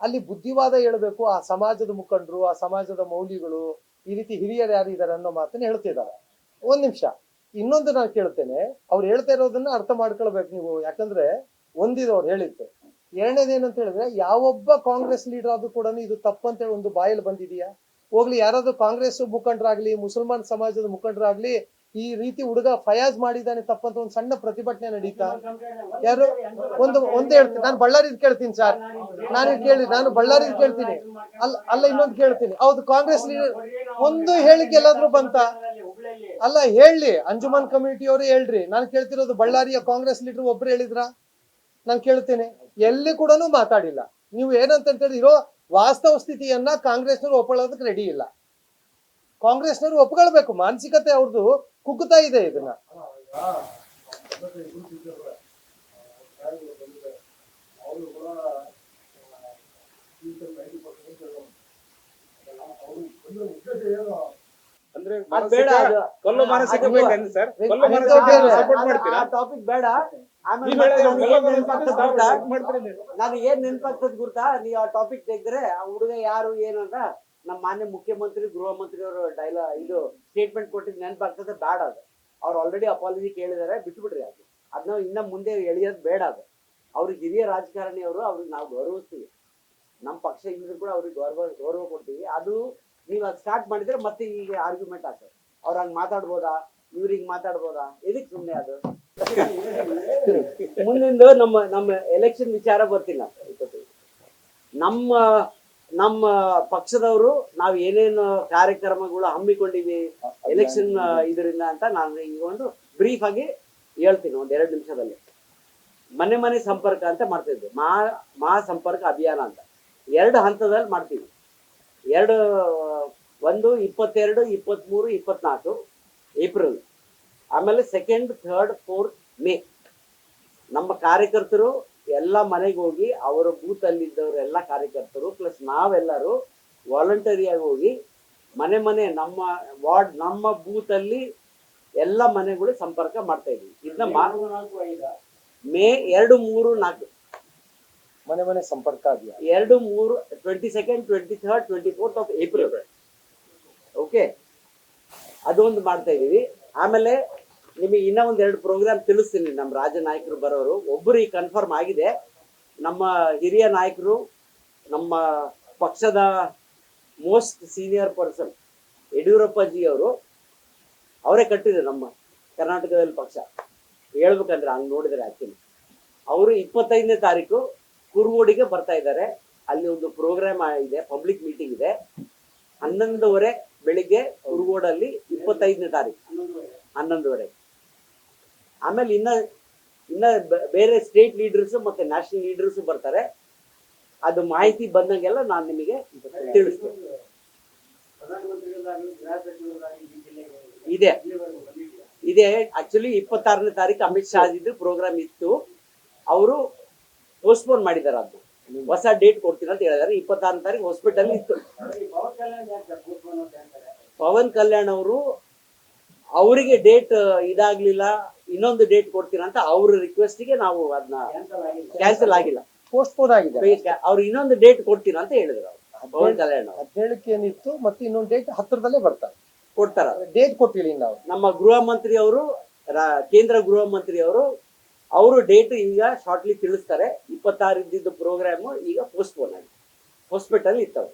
ಅಲ್ಲಿ ಬುದ್ಧಿವಾದ ಹೇಳಬೇಕು, ಆ ಸಮಾಜದ ಮುಖಂಡರು, ಆ ಸಮಾಜದ ಮೌಲ್ಯಗಳು, ಈ ರೀತಿ ಹಿರಿಯರು ಯಾರು ಇದ್ದಾರೆ ಅನ್ನೋ ಮಾತನ್ನ ಹೇಳ್ತಿದ್ದಾರೆ. ಒಂದ್ ನಿಮಿಷ. ಇನ್ನೊಂದು ನಾನು ಕೇಳ್ತೇನೆ. ಅವ್ರು ಹೇಳ್ತಾ ಇರೋದನ್ನ ಅರ್ಥ ಮಾಡ್ಕೊಳ್ಬೇಕು ನೀವು. ಯಾಕಂದ್ರೆ ಒಂದಿದು ಅವ್ರು ಹೇಳಿದ್ದು. ಎರಡನೇದು ಏನಂತ ಹೇಳಿದ್ರೆ, ಯಾವೊಬ್ಬ ಕಾಂಗ್ರೆಸ್ ಲೀಡರ್ ಆದ್ರೂ ಕೂಡ ಇದು ತಪ್ಪಂತ ಒಂದು ಬಾಯಲ್ಲಿ ಬಂದಿದೆಯಾ? ಹೋಗ್ಲಿ, ಯಾರಾದ್ರೂ ಕಾಂಗ್ರೆಸ್ ಮುಖಂಡರಾಗ್ಲಿ, ಮುಸಲ್ಮಾನ್ ಸಮಾಜದ ಮುಖಂಡರಾಗ್ಲಿ ಈ ರೀತಿ ಹುಡುಗ ಫಯಾಜ್ ಮಾಡಿದ್ದಾನೆ ತಪ್ಪಂತ ಒಂದು ಸಣ್ಣ ಪ್ರತಿಭಟನೆ ನಡೀತಾ. ಯಾರು ಒಂದು, ಒಂದೇ ಹೇಳ್ತೀನಿ. ನಾನು ಬಳ್ಳಾರಿ ಕೇಳ್ತೀನಿ ಸರ್. ನಾನು ಕೇಳಿ, ನಾನು ಬಳ್ಳಾರಿ ಕೇಳ್ತೀನಿ. ಅಲ್ಲ ಅಲ್ಲ, ಇನ್ನೊಂದು ಕೇಳ್ತೀನಿ. ಹೌದು, ಕಾಂಗ್ರೆಸ್ ಒಂದು ಹೇಳಿಕೆ ಎಲ್ಲಾದ್ರೂ ಬಂತ? ಅಲ್ಲ, ಹೇಳಿ. ಅಂಜುಮನ್ ಕಮಿಟಿ ಅವರು ಹೇಳ್ರಿ. ನಾನು ಕೇಳ್ತಿರೋದು ಬಳ್ಳಾರಿಯ ಕಾಂಗ್ರೆಸ್ ಲೀಡರ್ ಒಬ್ರು ಹೇಳಿದ್ರ? ನಾನು ಕೇಳ್ತೇನೆ. ಎಲ್ಲಿ ಕೂಡ ಮಾತಾಡಿಲ್ಲ. ನೀವು ಏನಂತ ಹೇಳಿ ಇರೋ ವಾಸ್ತವ ಸ್ಥಿತಿಯನ್ನ ಕಾಂಗ್ರೆಸ್ನವ್ರು ಒಪ್ಕೊಳ್ಳೋದಕ್ಕೆ ರೆಡಿ ಇಲ್ಲ. ಕಾಂಗ್ರೆಸ್ನವ್ರು ಒಪ್ಕೊಳ್ಬೇಕು. ಮಾನಸಿಕತೆ ಅವ್ರದ್ದು ಕುಗ್ಗುತ್ತಾ ಇದೆ ಇದನ್ನ. ಕೊಲ್ಲೋ ಮಾನಸಿಕ ಅದು ಬೇಕಂದ್ರೆ ಸರ್? ಕೊಲ್ಲೋ ಮಾನಸಿಕ. ಸಪೋರ್ಟ್ ಮಾಡ್ತೀರಾ? ಟಾಪಿಕ್ ಬೇಡ? ಮಾಡ್ತೀರಿ? ಏನ್ ನೆನಪಾಗ್ತದ ಗುರ್ತಾ? ನೀವ್ ಆ ಟಾಪಿಕ್ ತೆಗೆದ್ರೆ ಆ ಹುಡುಗ ಯಾರು ಏನು ಅಂತ ನಮ್ಮ ಮಾನ್ಯ ಮುಖ್ಯಮಂತ್ರಿ, ಗೃಹ ಮಂತ್ರಿ ಅವರು ಡೈಲಾ ಇದು ಸ್ಟೇಟ್ಮೆಂಟ್ ಕೊಟ್ಟಿದ್ ನೆನಪಾಗ್ತದೆ ಬೇಡ ಅದು. ಅವ್ರು ಆಲ್ರೆಡಿ ಅಪಾಲಜಿ ಕೇಳಿದ್ದಾರೆ ಬಿಟ್ಬಿಡ್ರಿ ಅದು. ಅದನ್ನ ಇನ್ನ ಮುಂದೆ ಎಳೆಯೋದು ಬೇಡ ಅದು. ಅವ್ರಿಗೆ ಹಿರಿಯ ರಾಜಕಾರಣಿಯವರು ಅವ್ರಿಗೆ ನಾವು ಗೌರವಿಸ್ತೀವಿ. ನಮ್ಮ ಪಕ್ಷ ಇಲ್ಲದ್ರು ಕೂಡ ಅವ್ರಿಗೆ ಗೌರವ ಗೌರವ ಕೊಡ್ತೀವಿ. ಅದು ನೀವು ಅದು ಸ್ಟಾರ್ಟ್ ಮಾಡಿದ್ರೆ ಮತ್ತೆ ಈಗ ಆರ್ಗ್ಯುಮೆಂಟ್ ಆಗ್ತದೆ. ಅವ್ರು ಹಂಗೆ ಮಾತಾಡ್ಬೋದಾ? ಇವ್ರಿಗೆ ಮಾತಾಡ್ಬೋದಾ? ಎದಕ್ಕೆ ಸುಮ್ಮನೆ ಅದು? ಮುಂದಿಂದು ನಮ್ಮ ನಮ್ಮ ಎಲೆಕ್ಷನ್ ವಿಚಾರ ಬರ್ತಿಲ್ಲ. ನಮ್ಮ ನಮ್ಮ ಪಕ್ಷದವರು ನಾವು ಏನೇನು ಕಾರ್ಯಕ್ರಮಗಳು ಹಮ್ಮಿಕೊಂಡಿವಿ ಎಲೆಕ್ಷನ್ ಇದರಿಂದ ಅಂತ ನಾನು ಈಗ ಒಂದು ಬ್ರೀಫ್ ಆಗಿ ಹೇಳ್ತೀನಿ, ಒಂದ್ ಎರಡು ನಿಮಿಷದಲ್ಲಿ. ಮನೆ ಮನೆ ಸಂಪರ್ಕ ಅಂತ ಮಾಡ್ತಿದ್ವಿ ಮಾ ಮಾ ಸಂಪರ್ಕ ಅಭಿಯಾನ ಅಂತ. ಎರಡು ಹಂತದಲ್ಲಿ ಮಾಡ್ತೀವಿ. ಎರಡು, ಒಂದು ಇಪ್ಪತ್ತೆರಡು ಇಪ್ಪತ್ತ್ಮೂರು ಇಪ್ಪತ್ನಾಲ್ಕು ಏಪ್ರಿಲ್. ಆಮೇಲೆ ಸೆಕೆಂಡ್ ಥರ್ಡ್ ಫೋರ್ತ್ ಮೇ ನಮ್ಮ ಕಾರ್ಯಕರ್ತರು ಎಲ್ಲ ಮನೆಗೆ ಹೋಗಿ ಅವರ ಬೂತ್ ಅಲ್ಲಿದ್ದವರು ಎಲ್ಲ ಕಾರ್ಯಕರ್ತರು ಪ್ಲಸ್ ನಾವೆಲ್ಲರೂ ವಾಲಂಟರಿಯಾಗಿ ಹೋಗಿ ಮನೆ ಮನೆ ನಮ್ಮ ವಾರ್ಡ್ ನಮ್ಮ ಬೂತ್ ಅಲ್ಲಿ ಎಲ್ಲ ಮನೆಗಳು ಸಂಪರ್ಕ ಮಾಡ್ತಾ ಇದ್ವಿ. ಇದನ್ನ ಮಾ- ಮೇ ಎರಡು ಮೂರು ನಾಲ್ಕು. ಮನೆ ಮನೆ ಸಂಪರ್ಕ ಅಭಿಯಾನ ಎರಡು ಮೂರು twenty second twenty third twenty fourth of April okay ಅದೊಂದು ಮಾಡ್ತಾ ಇದೀವಿ ಆಮೇಲೆ ನಿಮಗೆ ಇನ್ನೂ ಎರಡು ಪ್ರೋಗ್ರಾಮ್ ತಿಳಿಸ್ತೀನಿ. ನಮ್ಮ ರಾಜ ನಾಯಕರು ಬರೋರು. ಒಬ್ಬರು ಈಗ ಕನ್ಫರ್ಮ್ ಆಗಿದೆ. ನಮ್ಮ ಹಿರಿಯ ನಾಯಕರು, ನಮ್ಮ ಪಕ್ಷದ ಮೋಸ್ಟ್ ಸೀನಿಯರ್ ಪರ್ಸನ್ ಯಡಿಯೂರಪ್ಪಾಜಿ ಅವರು, ಅವರೇ ಕಟ್ಟಿದ್ರು ನಮ್ಮ ಕರ್ನಾಟಕದಲ್ಲಿ ಪಕ್ಷ. ಹೇಳ್ಬೇಕಂದ್ರೆ ಹಂಗೆ ನೋಡಿದ್ರೆ ಆಕ್ಚುಲಿ. ಅವರು ಇಪ್ಪತ್ತೈದನೇ ತಾರೀಕು ಕುರುಗೋಡಿಗೆ ಬರ್ತಾ ಇದ್ದಾರೆ. ಅಲ್ಲಿ ಒಂದು ಪ್ರೋಗ್ರಾಮ್ ಇದೆ ಪಬ್ಲಿಕ್ ಮೀಟಿಂಗ್ ಇದೆ. ಹನ್ನೊಂದುವರೆ ಬೆಳಿಗ್ಗೆ ಕುರುಗೋಡಲ್ಲಿ ಇಪ್ಪತ್ತೈದನೇ ತಾರೀಕು. ಹನ್ನೊಂದುವರೆ. ಆಮೇಲೆ ಇನ್ನ ಇನ್ನ ಬೇರೆ ಸ್ಟೇಟ್ ಲೀಡರ್ಸ್ ಮತ್ತೆ ನ್ಯಾಷನಲ್ ಲೀಡರ್ಸ್ ಬರ್ತಾರೆ. ಅದು ಮಾಹಿತಿ ಬಂದಂಗೆಲ್ಲ ನಾನು ನಿಮಗೆ ತಿಳಿಸ್ತೇನೆ. ಇದೆ. ಇದೆ. ಆಕ್ಚುಲಿ ಇಪ್ಪತ್ತಾರನೇ ತಾರೀಕು ಅಮಿತ್ ಶಾ ಇದ್ದು ಪ್ರೋಗ್ರಾಮ್ ಇತ್ತು. ಅವರು ಪೋಸ್ಟ್ಪೋನ್ ಮಾಡಿದ್ದಾರೆ ಅದು. ಹೊಸ ಡೇಟ್ ಕೊಡ್ತೀನಿ ಅಂತ ಹೇಳಿದಾರೆ. ಇಪ್ಪತ್ತಾರನೇ ತಾರೀಕು ಹಾಸ್ಪಿಟಲ್ ಇತ್ತು. ಪವನ್ ಕಲ್ಯಾಣ್ ಅವರು ಅವರಿಗೆ ಡೇಟ್ ಇದಾಗ್ಲಿಲ್ಲ ಇನ್ನೊಂದು ಡೇಟ್ ಕೊಡ್ತೀರಾ ಅಂತ ಅವ್ರ ರಿಕ್ವೆಸ್ಟ್ಗೆ ನಾವು ಅದನ್ನ ಕ್ಯಾನ್ಸಲ್ ಆಗಿಲ್ಲ. ಪೋಸ್ಟ್ಪೋನ್ ಆಗಿದೆ. ಅವ್ರು ಇನ್ನೊಂದು ಡೇಟ್ ಕೊಡ್ತೀರಾ ಅಂತ ಹೇಳಿದ್ರು ಹದಿನೇಳಕ್ಕೆ ಏನಿತ್ತು ಮತ್ತೆ ಇನ್ನೊಂದು ಡೇಟ್ ಹತ್ತಿರದಲ್ಲೇ ಬರ್ತಾರೆ. ಕೊಡ್ತಾರ. ಡೇಟ್ ಕೊಟ್ಟಿಲ್ಲ ನಾವು ನಮ್ಮ ಗೃಹ ಮಂತ್ರಿ ಅವರು ಕೇಂದ್ರ ಗೃಹ ಮಂತ್ರಿ ಅವರು ಅವರು ಡೇಟ್ ಈಗ ಶಾರ್ಟ್ಲಿ ತಿಳಿಸ್ತಾರೆ. ಇಪ್ಪತ್ತಾರು ಇದ್ದಿದ್ದ ಪ್ರೋಗ್ರಾಮ್ ಈಗ ಪೋಸ್ಟ್ಪೋನ್ ಆಗಿದೆ. ಹಾಸ್ಪಿಟಲ್ ಇತ್ತವು